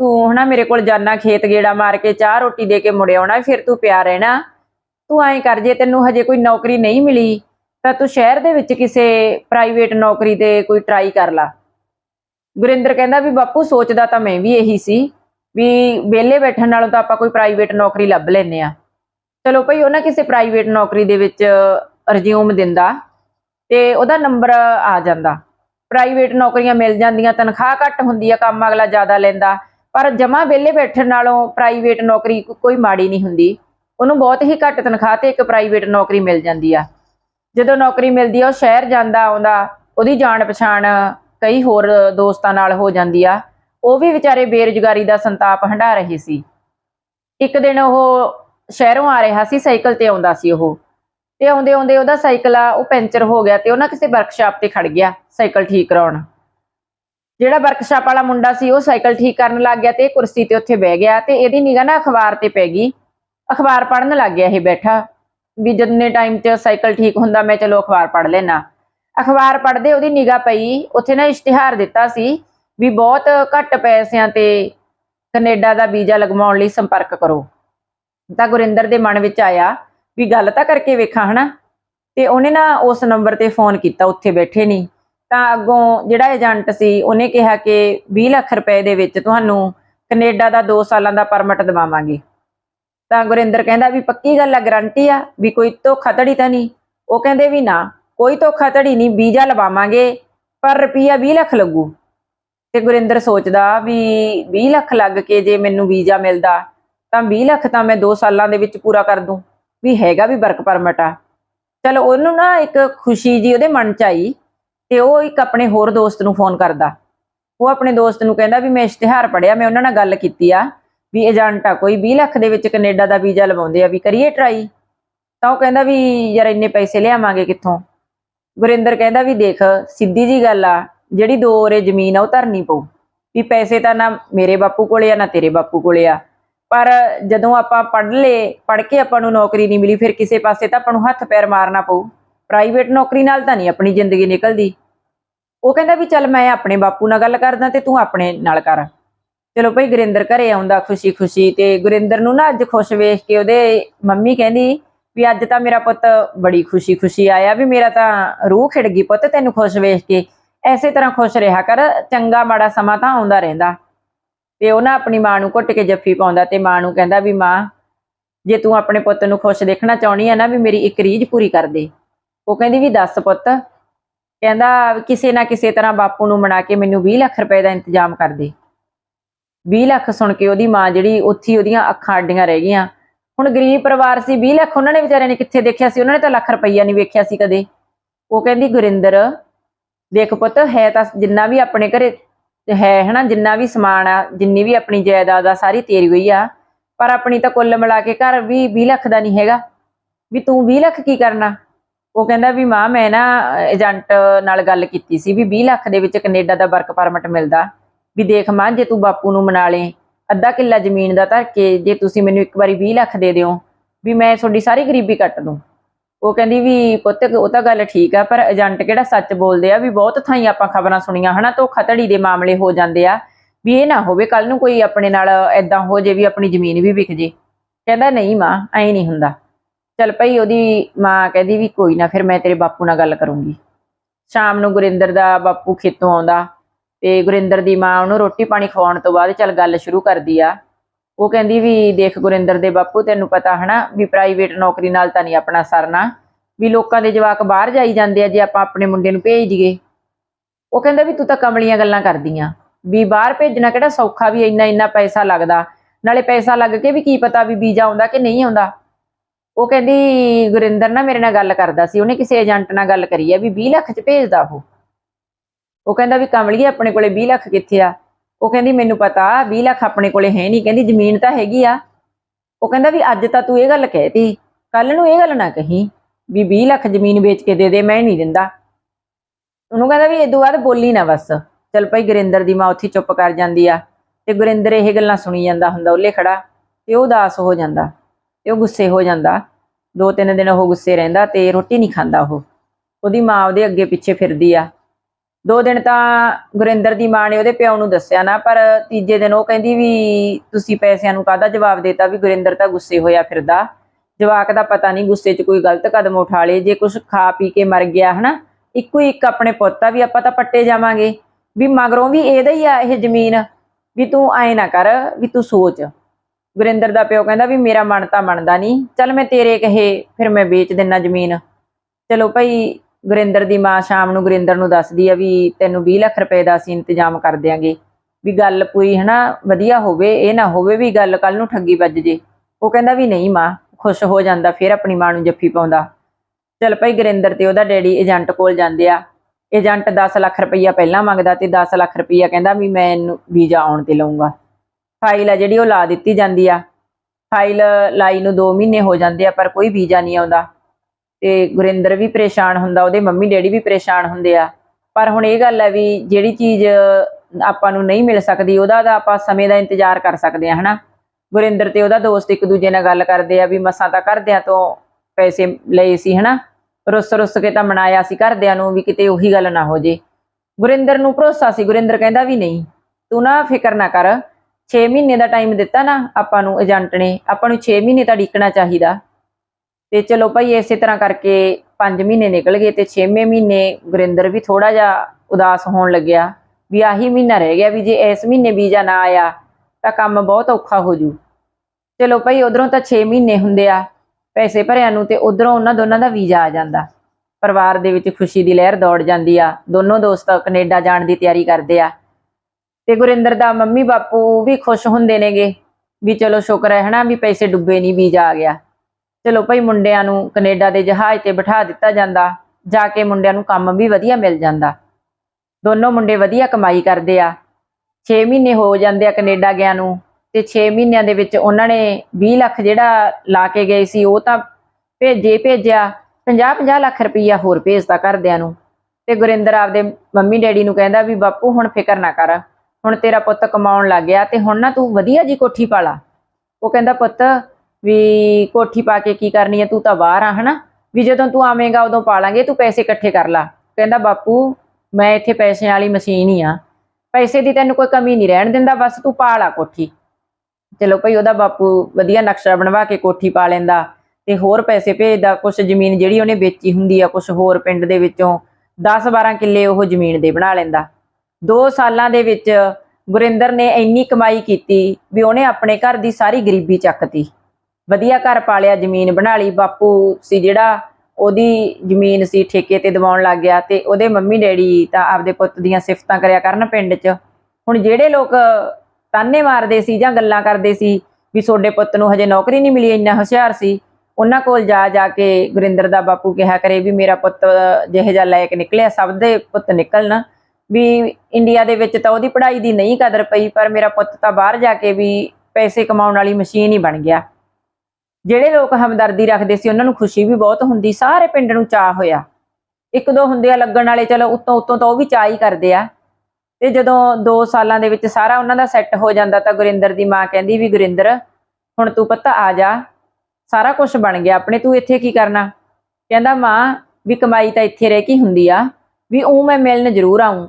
ਤੂੰ ਹਨਾ ਮੇਰੇ ਕੋਲ ਜਾਣਾ ਖੇਤ ਗੇੜਾ ਮਾਰ ਕੇ, ਚਾਹ ਰੋਟੀ ਦੇ ਕੇ ਮੁੜ ਆਉਣਾ, ਫਿਰ ਤੂੰ ਪਿਆ ਰਹਿਣਾ। ਤੂੰ ਐਂ ਕਰ, ਜੇ ਤੈਨੂੰ ਹਜੇ ਕੋਈ ਨੌਕਰੀ ਨਹੀਂ ਮਿਲੀ, ਤਾਂ ਤੂੰ ਸ਼ਹਿਰ ਦੇ ਵਿੱਚ ਕਿਸੇ ਪ੍ਰਾਈਵੇਟ ਨੌਕਰੀ ਤੇ ਕੋਈ ਟਰਾਈ ਕਰ ਲਾ। ਗੁਰਿੰਦਰ ਕਹਿੰਦਾ ਵੀ ਬਾਪੂ ਸੋਚਦਾ ਤਾਂ ਮੈਂ ਵੀ ਇਹੀ ਸੀ, ਵੀ ਵਿਹਲੇ ਬੈਠਣ ਨਾਲੋਂ ਤਾਂ ਆਪਾਂ ਕੋਈ ਪ੍ਰਾਈਵੇਟ ਨੌਕਰੀ ਲੱਭ ਲੈਨੇ ਆ ਚਲੋ ਭਈ, ਉਹ ਨਾ ਕਿਸੇ ਪ੍ਰਾਈਵੇਟ ਨੌਕਰੀ ਦੇ ਵਿੱਚ ਰਿਜ਼ਿਊਮ ਦਿੰਦਾ ਤੇ ਉਹਦਾ ਨੰਬਰ ਆ ਜਾਂਦਾ। ਪ੍ਰਾਈਵੇਟ ਨੌਕਰੀਆਂ ਮਿਲ ਜਾਂਦੀਆਂ, ਤਨਖਾਹ ਘੱਟ ਹੁੰਦੀ ਆ, ਕੰਮ ਅਗਲਾ ਜ਼ਿਆਦਾ ਲੈਂਦਾ, ਪਰ ਜਮਾ ਵਿਹਲੇ ਬੈਠਣ ਨਾਲੋਂ ਪ੍ਰਾਈਵੇਟ ਨੌਕਰੀ ਕੋਈ ਮਾੜੀ ਨਹੀਂ ਹੁੰਦੀ। ਉਹਨੂੰ ਬਹੁਤ ਹੀ ਘੱਟ ਤਨਖਾਹ ਤੇ ਇੱਕ ਪ੍ਰਾਈਵੇਟ ਨੌਕਰੀ ਮਿਲ ਜਾਂਦੀ ਆ। ਜਦੋਂ ਨੌਕਰੀ ਮਿਲਦੀ ਆ, ਉਹ ਸ਼ਹਿਰ ਜਾਂਦਾ, ਆਉਂਦਾ, ਉਹਦੀ ਜਾਣ ਪਛਾਣ ਕਈ ਹੋਰ ਦੋਸਤਾਂ ਨਾਲ ਹੋ ਜਾਂਦੀ ਆ। ਉਹ ਵੀ ਵਿਚਾਰੇ ਬੇਰੁਜ਼ਗਾਰੀ ਦਾ ਸੰਤਾਪ ਹੰਢਾ ਰਹੇ ਸੀ। ਇੱਕ ਦਿਨ ਉਹ ਸ਼ਹਿਰੋਂ ਆ ਰਿਹਾ ਸੀ, ਸਾਈਕਲ ਤੇ ਆਉਂਦਾ ਸੀ ਉਹ। ਤੇ ਆਉਂਦੇ ਆਉਂਦੇ ਉਹਦਾ ਸਾਈਕਲ ਆ, ਉਹ ਪੈਂਚਰ ਹੋ ਗਿਆ ਤੇ ਉਹ ਨਾ ਕਿਸੇ ਵਰਕਸ਼ਾਪ ਤੇ ਖੜ ਗਿਆ, ਸਾਈਕਲ ਠੀਕ ਕਰਾਉਣ। ਜਿਹੜਾ ਵਰਕਸ਼ਾਪ ਵਾਲਾ ਮੁੰਡਾ ਸੀ, ਉਹ ਸਾਈਕਲ ਠੀਕ ਕਰਨ ਲੱਗ ਗਿਆ ਤੇ ਕੁਰਸੀ ਤੇ ਉੱਥੇ ਬਹਿ ਗਿਆ ਤੇ ਇਹਦੀ ਨਿਗਾਹ ਨਾ ਅਖਬਾਰ ਤੇ ਪੈ ਗਈ। ਅਖਬਾਰ ਪੜ੍ਹਨ ਲੱਗ ਗਿਆ ਇਹ ਬੈਠਾ ਵੀ ਜਦਨੇ ਟਾਈਮ 'ਚ ਸਾਈਕਲ ਠੀਕ ਹੁੰਦਾ, ਮੈਂ ਚਲੋ ਅਖਬਾਰ ਪੜ੍ਹ ਲੈਣਾ ਅਖਬਾਰ ਪੜ੍ਹਦੇ ਉਹਦੀ ਨਿਗਾਹ ਪਈ, ਉੱਥੇ ਨਾ ਇਸ਼ਤਿਹਾਰ ਦਿੱਤਾ ਸੀ ਵੀ ਬਹੁਤ ਘੱਟ ਪੈਸਿਆਂ ਤੇ ਕੈਨੇਡਾ ਦਾ ਵੀਜ਼ਾ ਲਗਵਾਉਣ ਲਈ ਸੰਪਰਕ ਕਰੋ। ਤਾਂ ਗੁਰਿੰਦਰ ਦੇ ਮਨ ਵਿੱਚ ਆਇਆ ਵੀ ਗੱਲ ਤਾਂ ਕਰਕੇ ਵੇਖਾਂ, ਹਨਾ? ਤੇ ਉਹਨੇ ਨਾ ਉਸ ਨੰਬਰ ਤੇ ਫੋਨ ਕੀਤਾ, ਉੱਥੇ ਬੈਠੇ ਨਹੀਂ ਤਾਂ ਅੱਗੋਂ ਜਿਹੜਾ ਏਜੰਟ ਸੀ, ਉਹਨੇ ਕਿਹਾ ਕਿ 20 ਲੱਖ ਰੁਪਏ ਦੇ ਵਿੱਚ ਤੁਹਾਨੂੰ ਕੈਨੇਡਾ ਦਾ 2 ਸਾਲਾਂ ਦਾ ਪਰਮਿਟ ਦਿਵਾਵਾਂਗੇ। ਤਾਂ ਗੁਰਿੰਦਰ ਕਹਿੰਦਾ ਵੀ ਪੱਕੀ ਗੱਲ ਆ ਗਰੰਟੀ ਆ, ਵੀ ਕੋਈ ਧੋਖਾਧੜੀ ਤਾਂ ਨਹੀਂ। ਉਹ ਕਹਿੰਦੇ ਵੀ ਨਾ, ਕੋਈ ਧੋਖਾਧੜੀ ਨਹੀਂ, ਵੀਜ਼ਾ ਲਵਾਵਾਂਗੇ, ਪਰ ਰੁਪਈਆ 20 ਲੱਖ ਲੱਗੂ। ਤੇ ਗੁਰਿੰਦਰ ਸੋਚਦਾ ਵੀ 20 ਲੱਖ ਲੱਗ ਕੇ ਜੇ ਮੈਨੂੰ ਵੀਜ਼ਾ ਮਿਲਦਾ, ਤਾਂ 20 ਲੱਖ ਤਾਂ ਮੈਂ 2 ਸਾਲਾਂ ਦੇ ਵਿੱਚ ਪੂਰਾ ਕਰ ਦੂੰ। ਵੀ ਹੈਗਾ ਵੀ ਵਰਕ ਪਰਮਿਟ ਆ। ਚਲੋ ਉਹਨੂੰ ਨਾ ਇੱਕ ਖੁਸ਼ੀ ਜੀ ਉਹਦੇ ਮਨ ਚ ਆਈ ਤੇ ਉਹ ਇੱਕ ਆਪਣੇ ਹੋਰ ਦੋਸਤ ਨੂੰ ਫੋਨ ਕਰਦਾ। ਉਹ ਆਪਣੇ ਦੋਸਤ ਨੂੰ ਕਹਿੰਦਾ ਵੀ ਮੈਂ ਇਸ਼ਤਿਹਾਰ ਪੜਿਆ ਮੈਂ ਉਹਨਾਂ ਨਾਲ ਗੱਲ ਕੀਤੀ ਆ ਵੀ ਏਜੰਟ ਆ ਕੋਈ 20 ਲੱਖ ਦੇ ਵਿੱਚ ਕੈਨੇਡਾ ਦਾ ਵੀਜ਼ਾ ਲਵਾਉਂਦੇ ਆ ਵੀ ਕਰੀਏ ਟਰਾਈ ਤਾਂ ਉਹ ਕਹਿੰਦਾ ਵੀ ਯਾਰ ਇੰਨੇ ਪੈਸੇ ਲਿਆਵਾਂਗੇ ਕਿੱਥੋਂ? ਗੁਰਿੰਦਰ ਕਹਿੰਦਾ ਵੀ ਦੇਖ, ਸਿੱਧੀ ਜੀ ਗੱਲ ਆ, ਜਿਹੜੀ ਦੋ ਓਰੇ ਜ਼ਮੀਨ ਆ ਉਹ ਧਰਨੀ ਪਊ। ਵੀ ਪੈਸੇ ਤਾਂ ਨਾ ਮੇਰੇ ਬਾਪੂ ਕੋਲੇ ਆ, ਨਾ ਤੇਰੇ ਬਾਪੂ ਕੋਲੇ ਆ। ਪਰ ਜਦੋਂ ਆਪਾਂ ਪੜ੍ਹ ਲਏ, ਪੜ੍ਹ ਕੇ ਆਪਾਂ ਨੂੰ ਨੌਕਰੀ ਨਹੀਂ ਮਿਲੀ, ਫਿਰ ਕਿਸੇ ਪਾਸੇ ਤਾਂ ਆਪਾਂ ਨੂੰ ਹੱਥ ਪੈਰ ਮਾਰਨਾ ਪਊ। ਪ੍ਰਾਈਵੇਟ ਨੌਕਰੀ ਨਾਲ ਤਾਂ ਨਹੀਂ ਆਪਣੀ ਜ਼ਿੰਦਗੀ ਨਿਕਲਦੀ। ਉਹ ਕਹਿੰਦਾ ਵੀ ਚੱਲ ਮੈਂ ਆਪਣੇ ਬਾਪੂ ਨਾਲ ਗੱਲ ਕਰਦਾ ਤੇ ਤੂੰ ਆਪਣੇ ਨਾਲ ਕਰ। ਚਲੋ ਭਾਈ ਗੁਰਿੰਦਰ ਘਰੇ ਆਉਂਦਾ ਖੁਸ਼ੀ-ਖੁਸ਼ੀ ਤੇ ਗੁਰਿੰਦਰ ਨੂੰ ਨਾ ਅੱਜ ਖੁਸ਼ ਵੇਖ ਕੇ ਉਹਦੇ ਮੰਮੀ ਕਹਿੰਦੀ ਵੀ ਅੱਜ ਤਾਂ ਮੇਰਾ ਪੁੱਤ ਬੜੀ ਖੁਸ਼ੀ-ਖੁਸ਼ੀ ਆਇਆ ਵੀ ਮੇਰਾ ਤਾਂ ਰੂਹ ਖਿੜ ਗਈ ਪੁੱਤ ਤੈਨੂੰ ਖੁਸ਼ ਵੇਖ ਕੇ। ਐਸੇ ਤਰ੍ਹਾਂ ਖੁਸ਼ ਰਿਹਾ ਕਰ, ਚੰਗਾ ਮਾੜਾ ਸਮਾਂ ਤਾਂ ਆਉਂਦਾ ਰਹਿੰਦਾ। ਤੇ ਉਹ ਨਾ ਆਪਣੀ ਮਾਂ ਨੂੰ ਘੁੱਟ ਕੇ ਜੱਫੀ ਪਾਉਂਦਾ ਤੇ ਮਾਂ ਨੂੰ ਕਹਿੰਦਾ ਵੀ ਮਾਂ, ਜੇ ਤੂੰ ਆਪਣੇ ਪੁੱਤ ਨੂੰ ਖੁਸ਼ ਦੇਖਣਾ ਚਾਹਣੀ ਆ ਨਾ ਵੀ ਮੇਰੀ ਇੱਕ ਰੀਝ ਪੂਰੀ ਕਰ ਦੇ। ਉਹ ਕਹਿੰਦੀ ਵੀ ਦੱਸ ਪੁੱਤ, ਕਹਿੰਦਾ ਕਿਸੇ ਨਾ ਕਿਸੇ ਤਰ੍ਹਾਂ ਬਾਪੂ ਨੂੰ ਮਨਾ ਕੇ ਮੈਨੂੰ 20 ਲੱਖ ਰੁਪਏ ਦਾ ਇੰਤਜ਼ਾਮ ਕਰ ਦੇ। 20 ਲੱਖ ਸੁਣ ਕੇ ਉਹਦੀ ਮਾਂ ਜਿਹੜੀ ਉੱਥੀ ਉਹਦੀਆਂ ਅੱਖਾਂ ਅੱਡੀਆਂ ਰਹਿ ਗਈਆਂ। ਹੁਣ ਗਰੀਬ ਪਰਿਵਾਰ ਸੀ 20 ਲੱਖ ਉਹਨਾਂ ਨੇ ਵਿਚਾਰਿਆਂ ਨੇ ਕਿੱਥੇ ਦੇਖਿਆ ਸੀ? ਉਹਨਾਂ ਨੇ ਤਾਂ ਲੱਖ ਰੁਪਈਆ ਨਹੀਂ ਵੇਖਿਆ ਸੀ ਕਦੇ। ਉਹ ਕਹਿੰਦੀ, ਗੁਰਿੰਦਰ, ਦੇਖ ਪੁੱਤ, ਹੈ ਤਾਂ ਜਿੰਨਾ ਵੀ ਆਪਣੇ ਘਰੇ ਤੇ ਹੈ ਹਨਾ, ਜਿੰਨਾ ਵੀ ਸਮਾਨ ਆ, ਜਿੰਨੀ ਵੀ ਆਪਣੀ ਜਾਇਦਾਦ ਆ, ਸਾਰੀ ਤੇਰੀ ਹੋਈ ਆ। ਪਰ ਆਪਣੀ ਤਾਂ ਕੁੱਲ ਮਿਲਾ ਕੇ ਘਰ ਵੀ 20 ਲੱਖ ਦਾ ਨਹੀਂ ਹੈਗਾ। ਵੀ ਤੂੰ 20 ਲੱਖ ਕੀ ਕਰਨਾ? ਉਹ ਕਹਿੰਦਾ ਵੀ ਮਾਂ, ਮੈਂ ਨਾ ਏਜੰਟ ਨਾਲ ਗੱਲ ਕੀਤੀ ਸੀ ਵੀ 20 ਲੱਖ ਦੇ ਵਿੱਚ ਕੈਨੇਡਾ ਦਾ ਵਰਕ ਪਰਮਿਟ ਮਿਲਦਾ। ਵੀ ਦੇਖ ਮਾਂ, ਜੇ ਤੂੰ ਬਾਪੂ ਨੂੰ ਮਨਾ ਲੇ ਅੱਧਾ ਕਿੱਲਾ ਜ਼ਮੀਨ ਦਾ ਧਰ ਕੇ, ਜੇ ਤੁਸੀਂ ਮੈਨੂੰ ਇੱਕ ਵਾਰੀ 20 ਲੱਖ ਦੇ ਦਿਓ, ਵੀ ਮੈਂ ਤੁਹਾਡੀ ਸਾਰੀ ਗਰੀਬੀ ਕੱਟ ਦੂੰ। ਉਹ ਕਹਿੰਦੀ ਵੀ ਪੁੱਤ, ਉਹ ਤਾਂ ਗੱਲ ਠੀਕ ਆ, ਪਰ ਏਜੰਟ ਕਿਹੜਾ ਸੱਚ ਬੋਲਦੇ ਆ? ਵੀ ਬਹੁਤ ਥਾਈਂ ਆਪਾਂ ਖਬਰਾਂ ਸੁਣੀਆਂ, ਹਨਾ ਧੋਖਾਧੜੀ ਦੇ ਮਾਮਲੇ ਹੋ ਜਾਂਦੇ ਆ। ਵੀ ਇਹ ਨਾ ਹੋਵੇ ਕੱਲ ਨੂੰ ਕੋਈ ਆਪਣੇ ਨਾਲ ਐਦਾਂ ਹੋ ਜੇ ਵੀ ਆਪਣੀ ਜ਼ਮੀਨ ਵੀ ਵਿਕ ਜੇ। ਕਹਿੰਦਾ, ਨਹੀਂ ਮਾਂ, ਐ ਨਹੀਂ ਹੁੰਦਾ। ਚਲ ਭਈ ਉਹਦੀ ਮਾਂ ਕਹਿੰਦੀ ਵੀ ਕੋਈ ਨਾ, ਫਿਰ ਮੈਂ ਤੇਰੇ ਬਾਪੂ ਨਾਲ ਗੱਲ ਕਰੂੰਗੀ। ਸ਼ਾਮ ਨੂੰ ਗੁਰਿੰਦਰ ਦਾ ਬਾਪੂ ਖੇਤੋਂ ਆਉਂਦਾ ਤੇ ਗੁਰਿੰਦਰ ਦੀ ਮਾਂ ਉਹਨੂੰ ਰੋਟੀ ਪਾਣੀ ਖਵਾਉਣ ਤੋਂ ਬਾਅਦ ਚੱਲ ਗੱਲ ਸ਼ੁਰੂ ਕਰਦੀ ਆ। ਉਹ ਕਹਿੰਦੀ ਵੀ ਦੇਖ ਗੁਰਿੰਦਰ ਦੇ ਬਾਪੂ, ਤੈਨੂੰ ਪਤਾ ਹਨਾ ਵੀ ਪ੍ਰਾਈਵੇਟ ਨੌਕਰੀ ਨਾਲ ਤਾਂ ਨਹੀਂ ਆਪਣਾ ਸਰਨਾ। ਵੀ ਲੋਕਾਂ ਦੇ ਜਵਾਕ ਬਾਹਰ ਜਾਈ ਜਾਂਦੇ ਆ ਜੇ ਆਪਾਂ ਆਪਣੇ ਮੁੰਡੇ ਨੂੰ ਭੇਜ ਦਈਏ। ਉਹ ਕਹਿੰਦਾ ਵੀ ਤੂੰ ਤਾਂ ਕਮਲੀਆਂ ਗੱਲਾਂ ਕਰਦੀਆਂ। ਵੀ ਬਾਹਰ ਭੇਜਣਾ ਕਿਹੜਾ ਸੌਖਾ ਵੀ ਇੰਨਾ ਇੰਨਾ ਪੈਸਾ ਲੱਗਦਾ। ਨਾਲੇ ਪੈਸਾ ਲੱਗ ਕੇ ਵੀ ਕੀ ਪਤਾ ਵੀ ਵੀਜ਼ਾ ਆਉਂਦਾ ਕਿ ਨਹੀਂ ਆਉਂਦਾ। ਉਹ ਕਹਿੰਦੀ ਗੁਰਿੰਦਰ ਨਾ ਮੇਰੇ ਨਾਲ ਗੱਲ ਕਰਦਾ ਸੀ। ਉਹਨੇ ਕਿਸੇ ਏਜੰਟ ਨਾਲ ਗੱਲ ਕਰੀ ਆ ਵੀ 20 ਲੱਖ ਚ ਭੇਜਦਾ ਉਹ। ਉਹ ਕਹਿੰਦਾ ਵੀ ਕਮਲੀਏ ਆਪਣੇ ਕੋਲੇ 20 ਲੱਖ ਕਿੱਥੇ ਆ? ਉਹ ਕਹਿੰਦੀ, ਮੈਨੂੰ ਪਤਾ 20 ਲੱਖ ਆਪਣੇ ਕੋਲੇ ਹੈ ਨਹੀਂ। ਕਹਿੰਦੀ, ਜ਼ਮੀਨ ਤਾਂ ਹੈਗੀ ਆ। ਉਹ ਕਹਿੰਦਾ ਵੀ, ਅੱਜ ਤਾਂ ਤੂੰ ਇਹ ਗੱਲ ਕਹਿਤੀ ਕੱਲ ਨੂੰ ਇਹ ਗੱਲ ਨਾ ਕਹੀ ਵੀ 20 ਲੱਖ ਜ਼ਮੀਨ ਵੇਚ ਕੇ ਦੇ ਦੇ, ਮੈਂ ਨਹੀਂ ਦਿੰਦਾ। ਉਹਨੂੰ ਕਹਿੰਦਾ ਵੀ ਇਦੋਂ ਬਾਅਦ ਬੋਲੀ ਨਾ ਬਸ ਚਲ ਭਾਈ, ਗੁਰਿੰਦਰ ਦੀ ਮਾਂ ਉੱਥੇ ਚੁੱਪ ਕਰ ਜਾਂਦੀ ਆ ਤੇ ਗੁਰਿੰਦਰ ਇਹ ਗੱਲਾਂ ਸੁਣੀ ਜਾਂਦਾ ਹੁੰਦਾ ਉਹਲੇ ਖੜਾ ਤੇ ਉਹ ਉਦਾਸ ਹੋ ਜਾਂਦਾ ਤੇ ਉਹ ਗੁੱਸੇ ਹੋ ਜਾਂਦਾ। ਦੋ ਤਿੰਨ ਦਿਨ ਉਹ ਗੁੱਸੇ ਰਹਿੰਦਾ ਤੇ ਰੋਟੀ ਨਹੀਂ ਖਾਂਦਾ ਉਹ। ਉਹਦੀ ਮਾਂ ਉਹਦੇ ਅੱਗੇ ਪਿੱਛੇ ਫਿਰਦੀ ਆ। ਦੋ ਦਿਨ ਤਾਂ ਗੁਰਿੰਦਰ ਦੀ ਮਾਂ ਨੇ ਉਹਦੇ ਪਿਓ ਨੂੰ ਦੱਸਿਆ ਨਾ, ਪਰ ਤੀਜੇ ਦਿਨ ਉਹ ਕਹਿੰਦੀ ਵੀ ਤੁਸੀਂ ਪੈਸਿਆਂ ਨੂੰ ਕਾਹਦਾ ਜਵਾਬ ਦੇਤਾ ਵੀ ਗੁਰਿੰਦਰ ਤਾਂ ਗੁੱਸੇ ਹੋਇਆ ਫਿਰਦਾ। ਜਵਾਕ ਦਾ ਪਤਾ ਨਹੀਂ ਗੁੱਸੇ 'ਚ ਕੋਈ ਗਲਤ ਕਦਮ ਉਠਾ ਲੇ ਜੇ ਕੁਝ ਖਾ ਪੀ ਕੇ ਮਰ ਗਿਆ ਹਨਾ, ਇੱਕੋ ਹੀ ਇੱਕ ਆਪਣੇ ਪੁੱਤ ਆ ਵੀ ਆਪਾਂ ਤਾਂ ਪੱਟੇ ਜਾਵਾਂਗੇ। ਵੀ ਮਗਰੋਂ ਵੀ ਇਹਦਾ ਹੀ ਆ ਇਹ ਜ਼ਮੀਨ, ਵੀ ਤੂੰ ਐ ਨਾ ਕਰ, ਵੀ ਤੂੰ ਸੋਚ। ਗੁਰਿੰਦਰ ਦਾ ਪਿਓ ਕਹਿੰਦਾ ਵੀ ਮੇਰਾ ਮਨ ਤਾਂ ਮੰਨਦਾ ਨਹੀਂ, ਚੱਲ ਮੈਂ ਤੇਰੇ ਕਹੇ, ਫਿਰ ਮੈਂ ਵੇਚ ਦਿੰਨਾ ਜ਼ਮੀਨ। ਚਲੋ ਭਾਈ ਗੁਰਿੰਦਰ ਦੀ ਮਾਂ ਸ਼ਾਮ ਨੂੰ ਗੁਰਿੰਦਰ ਨੂੰ ਦੱਸਦੀ ਆ ਵੀ ਤੈਨੂੰ 20 ਲੱਖ ਰੁਪਏ ਦਾ ਅਸੀਂ ਇੰਤਜ਼ਾਮ ਕਰ ਦਿਆਂਗੇ। ਵੀ ਗੱਲ ਪੂਰੀ ਹਨਾ ਵਧੀਆ ਹੋਵੇ, ਇਹ ਨਾ ਹੋਵੇ ਵੀ ਗੱਲ ਕੱਲ ਨੂੰ ਠੱਗੀ ਵੱਜ ਜੇ। ਉਹ ਕਹਿੰਦਾ ਵੀ ਨਹੀਂ ਮਾਂ, ਖੁਸ਼ ਹੋ ਜਾਂਦਾ, ਫਿਰ ਆਪਣੀ ਮਾਂ ਨੂੰ ਜੱਫੀ ਪਾਉਂਦਾ। ਚਲ ਭਾਈ ਗੁਰਿੰਦਰ ਤੇ ਉਹਦਾ ਡੈਡੀ ਏਜੰਟ ਕੋਲ ਜਾਂਦੇ ਆ। ਏਜੰਟ 10 ਲੱਖ ਰੁਪਈਆ ਪਹਿਲਾਂ ਮੰਗਦਾ ਤੇ 10 ਲੱਖ ਰੁਪਈਆ ਕਹਿੰਦਾ ਵੀ ਮੈਂ ਇਹਨੂੰ ਵੀਜ਼ਾ ਆਉਣ ਤੇ ਲਵਾਂਗਾ ਫਾਈਲ ਆ ਜਿਹੜੀ ਉਹ ਲਾ ਦਿੱਤੀ ਜਾਂਦੀ ਆ। ਫਾਈਲ ਲਾਈ ਨੂੰ 2 ਮਹੀਨੇ ਹੋ ਜਾਂਦੇ ਆ, ਪਰ ਕੋਈ ਵੀਜ਼ਾ ਨਹੀਂ ਆਉਂਦਾ। ਤੇ ਗੁਰਿੰਦਰ ਵੀ ਪਰੇਸ਼ਾਨ ਹੁੰਦਾ, ਉਹਦੇ ਮੰਮੀ ਡੈਡੀ ਵੀ ਪਰੇਸ਼ਾਨ ਹੁੰਦੇ ਆ। ਪਰ ਹੁਣ ਇਹ ਗੱਲ ਹੈ ਵੀ ਜਿਹੜੀ ਚੀਜ਼ ਆਪਾਂ ਨੂੰ ਨਹੀਂ ਮਿਲ ਸਕਦੀ, ਉਹਦਾ ਤਾਂ ਆਪਾਂ ਸਮੇਂ ਦਾ ਇੰਤਜ਼ਾਰ ਕਰ ਸਕਦੇ ਆ, ਹਨਾ? ਗੁਰਿੰਦਰ ਤੇ ਉਹਦਾ ਦੋਸਤ ਇੱਕ ਦੂਜੇ ਨਾਲ ਗੱਲ ਕਰਦੇ ਆ ਵੀ ਮਸਾਂ ਤਾਂ ਘਰਦਿਆਂ ਤੋਂ ਪੈਸੇ ਲਏ ਸੀ, ਹਨਾ? ਰੁੱਸ ਰੁੱਸ ਕੇ ਤਾਂ ਮਨਾਇਆ ਸੀ ਘਰਦਿਆਂ ਨੂੰ ਵੀ ਕਿਤੇ ਉਹੀ ਗੱਲ ਨਾ ਹੋ ਜੇ। ਗੁਰਿੰਦਰ ਨੂੰ ਭਰੋਸਾ ਸੀ, ਗੁਰਿੰਦਰ ਕਹਿੰਦਾ ਵੀ ਨਹੀਂ, ਤੂੰ ਨਾ ਫਿਕਰ ਨਾ ਕਰ। 6 ਮਹੀਨੇ ਦਾ ਟਾਈਮ ਦਿੱਤਾ ਨਾ ਆਪਾਂ ਨੂੰ, ਏਜੰਟ ਨੇ, ਆਪਾਂ ਨੂੰ 6 ਮਹੀਨੇ ਤਾਂ ਢੀਕਣਾ ਚਾਹੀਦਾ। ਤੇ ਚਲੋ ਭਾਈ ਇਸੇ ਤਰ੍ਹਾਂ ਕਰਕੇ 5 ਮਹੀਨੇ ਨਿਕਲ ਗਏ ਤੇ 6ਵੇਂ ਮਹੀਨੇ ਗੁਰਿੰਦਰ ਵੀ ਥੋੜਾ ਜਿਹਾ ਉਦਾਸ ਹੋਣ ਲੱਗਿਆ ਵੀ ਆਹੀ ਮਹੀਨਾ ਰਹਿ ਗਿਆ ਵੀ ਜੇ ਇਸ ਮਹੀਨੇ ਵੀਜ਼ਾ ਨਾ ਆਇਆ ਤਾਂ ਕੰਮ ਬਹੁਤ ਔਖਾ ਹੋ ਜੂ। ਚਲੋ ਭਾਈ ਉਧਰੋਂ ਤਾਂ 6 ਮਹੀਨੇ ਹੁੰਦੇ ਆ ਪੈਸੇ ਭਰਿਆਂ ਨੂੰ ਤੇ ਉਧਰੋਂ ਉਹਨਾਂ ਦੋਨਾਂ ਦਾ ਵੀਜ਼ਾ ਆ ਜਾਂਦਾ। ਪਰਿਵਾਰ ਦੇ ਵਿੱਚ ਖੁਸ਼ੀ ਦੀ ਲਹਿਰ ਦੌੜ ਜਾਂਦੀ ਆ, ਦੋਨੋਂ ਦੋਸਤ ਕੈਨੇਡਾ ਜਾਣ ਦੀ ਤਿਆਰੀ ਕਰਦੇ ਆ। ਤੇ ਗੁਰਿੰਦਰ ਦਾ ਮੰਮੀ ਬਾਪੂ ਵੀ ਖੁਸ਼ ਹੁੰਦੇ ਨੇਗੇ ਵੀ ਚਲੋ ਸ਼ੁਕਰ ਹੈ ਹਨਾ ਵੀ ਪੈਸੇ ਡੁੱਬੇ ਨਹੀਂ ਵੀਜ਼ਾ ਆ ਗਿਆ। ਚਲੋ ਭਾਈ ਮੁੰਡਿਆਂ ਨੂੰ ਕੈਨੇਡਾ ਦੇ ਜਹਾਜ਼ ਤੇ ਬਿਠਾ ਦਿੱਤਾ ਜਾਂਦਾ, ਜਾ ਕੇ ਮੁੰਡਿਆਂ ਨੂੰ ਕੰਮ ਵੀ ਵਧੀਆ ਮਿਲ ਜਾਂਦਾ। ਦੋਨੋਂ ਮੁੰਡੇ ਵਧੀਆ ਕਮਾਈ ਕਰਦੇ ਆ। 6 ਮਹੀਨੇ ਹੋ ਜਾਂਦੇ ਆ ਕੈਨੇਡਾ ਗਿਆ ਨੂੰ, ਤੇ 6 ਮਹੀਨਿਆਂ ਦੇ ਵਿੱਚ ਉਹਨਾਂ ਨੇ 20 ਲੱਖ ਜਿਹੜਾ ਲਾ ਕੇ ਗਏ ਸੀ, ਉਹ ਤਾਂ ਭੇਜੇ ਭੇਜਿਆ 50-50 ਲੱਖ ਰੁਪਈਆ ਹੋਰ ਭੇਜਤਾ ਘਰਦਿਆਂ ਨੂੰ। ਤੇ ਗੁਰਿੰਦਰ ਆਪਦੇ ਮੰਮੀ ਡੈਡੀ ਨੂੰ ਕਹਿੰਦਾ ਵੀ, ਬਾਪੂ, ਹੁਣ ਫਿਕਰ ਨਾ ਕਰ, ਹੁਣ ਤੇਰਾ ਪੁੱਤ ਕਮਾਉਣ ਲੱਗ ਗਿਆ ਤੇ ਹੁਣ ਨਾ ਤੂੰ ਵਧੀਆ ਜੀ ਕੋਠੀ ਪਾਲਾ। ਉਹ ਕਹਿੰਦਾ, ਪੁੱਤ ਵੀ ਕੋਠੀ ਪਾ ਕੇ ਕੀ ਕਰਨੀ ਹੈ ਤੂੰ ਤਾਂ ਬਾਹਰ ਆ, ਹਨਾ? ਵੀ ਜਦੋਂ ਤੂੰ ਆਵੇਂਗਾ, ਉਦੋਂ ਪਾ ਲਾਂਗੇ, ਤੂੰ ਪੈਸੇ ਇਕੱਠੇ ਕਰ ਲਾ। ਕਹਿੰਦਾ, ਬਾਪੂ, ਮੈਂ ਇੱਥੇ ਪੈਸਿਆਂ ਵਾਲੀ ਮਸ਼ੀਨ ਹੀ ਆ। ਪੈਸੇ ਦੀ ਤੈਨੂੰ ਕੋਈ ਕਮੀ ਨਹੀਂ ਰਹਿਣ ਦਿੰਦਾ, ਬਸ ਤੂੰ ਪਾ ਲਾ ਕੋਠੀ। ਚਲੋ ਭਈ, ਉਹਦਾ ਬਾਪੂ ਵਧੀਆ ਨਕਸ਼ਾ ਬਣਵਾ ਕੇ ਕੋਠੀ ਪਾ ਲੈਂਦਾ ਤੇ ਹੋਰ ਪੈਸੇ ਭੇਜਦਾ। ਕੁਛ ਜ਼ਮੀਨ ਜਿਹੜੀ ਉਹਨੇ ਵੇਚੀ ਹੁੰਦੀ ਆ, ਕੁਛ ਹੋਰ ਪਿੰਡ ਦੇ ਵਿੱਚੋਂ 10-12 ਕਿੱਲੇ ਉਹ ਜ਼ਮੀਨ ਦੇ ਬਣਾ ਲੈਂਦਾ। 2 ਸਾਲਾਂ ਦੇ ਵਿੱਚ ਗੁਰਿੰਦਰ ਨੇ ਇੰਨੀ ਕਮਾਈ ਕੀਤੀ ਵੀ ਉਹਨੇ ਆਪਣੇ ਘਰ ਦੀ ਸਾਰੀ ਗਰੀਬੀ ਚੱਕਤੀ ਵਧੀਆ ਘਰ ਪਾਲਿਆ, ਜ਼ਮੀਨ ਬਣਾ ਲਈ। ਬਾਪੂ ਸੀ ਜਿਹੜਾ, ਉਹਦੀ ਜ਼ਮੀਨ ਸੀ ਠੇਕੇ ਤੇ ਦਿਵਾਉਣ ਲੱਗ ਗਿਆ ਤੇ ਉਹਦੇ ਮੰਮੀ ਡੈਡੀ ਤਾਂ ਆਪਦੇ ਪੁੱਤ ਦੀਆਂ ਸਿਫਤਾਂ ਕਰਿਆ ਕਰਨ ਪਿੰਡ 'ਚ। ਹੁਣ ਜਿਹੜੇ ਲੋਕ ਤਾਨੇ ਮਾਰਦੇ ਸੀ ਜਾਂ ਗੱਲਾਂ ਕਰਦੇ ਸੀ ਵੀ ਤੁਹਾਡੇ ਪੁੱਤ ਨੂੰ ਹਜੇ ਨੌਕਰੀ ਨਹੀਂ ਮਿਲੀ, ਇੰਨਾ ਹੁਸ਼ਿਆਰ ਸੀ, ਉਹਨਾਂ ਕੋਲ ਜਾ ਜਾ ਕੇ ਗੁਰਿੰਦਰ ਦਾ ਬਾਪੂ ਕਿਹਾ ਕਰੇ ਵੀ ਮੇਰਾ ਪੁੱਤ ਜਿਹੇ ਜਿਹਾ ਲਾਇਕ ਨਿਕਲਿਆ, ਸਭ ਦੇ ਪੁੱਤ ਨਿਕਲਣ। ਵੀ ਇੰਡੀਆ ਦੇ ਵਿੱਚ ਤਾਂ ਉਹਦੀ ਪੜ੍ਹਾਈ ਦੀ ਨਹੀਂ ਕਦਰ ਪਈ, ਪਰ ਮੇਰਾ ਪੁੱਤ ਤਾਂ ਬਾਹਰ ਜਾ ਕੇ ਵੀ ਪੈਸੇ ਕਮਾਉਣ ਵਾਲੀ ਮਸ਼ੀਨ ਹੀ ਬਣ ਗਿਆ। ਜਿਹੜੇ ਲੋਕ ਹਮਦਰਦੀ ਰੱਖਦੇ ਸੀ, ਉਹਨਾਂ ਨੂੰ ਖੁਸ਼ੀ ਵੀ ਬਹੁਤ ਹੁੰਦੀ, ਸਾਰੇ ਪਿੰਡ ਨੂੰ ਚਾਹ ਹੋਇਆ। ਇੱਕ ਦੋ ਹੁੰਦੇ ਆ ਲੱਗਣ ਵਾਲੇ, ਚਲੋ ਉੱਤੋਂ ਉੱਤੋਂ ਤਾਂ ਉਹ ਵੀ ਚਾਹ ਹੀ ਕਰਦੇ ਆ। ਤੇ ਜਦੋਂ 2 ਸਾਲਾਂ ਦੇ ਵਿੱਚ ਸਾਰਾ ਉਹਨਾਂ ਦਾ ਸੈੱਟ ਹੋ ਜਾਂਦਾ ਤਾਂ ਗੁਰਿੰਦਰ ਦੀ ਮਾਂ ਕਹਿੰਦੀ ਵੀ, ਗੁਰਿੰਦਰ, ਹੁਣ ਤੂੰ ਪੱਤਾ ਆ ਜਾ। ਸਾਰਾ ਕੁਝ ਬਣ ਗਿਆ ਆਪਣੇ, ਤੂੰ ਇੱਥੇ ਕੀ ਕਰਨਾ? ਕਹਿੰਦਾ, ਮਾਂ, ਵੀ ਕਮਾਈ ਤਾਂ ਇੱਥੇ ਰਹਿ ਕੇ ਹੀ ਹੁੰਦੀ ਆ, ਵੀ ਉਹ ਮੈਂ ਮਿਲਣ ਜ਼ਰੂਰ ਆਉਂ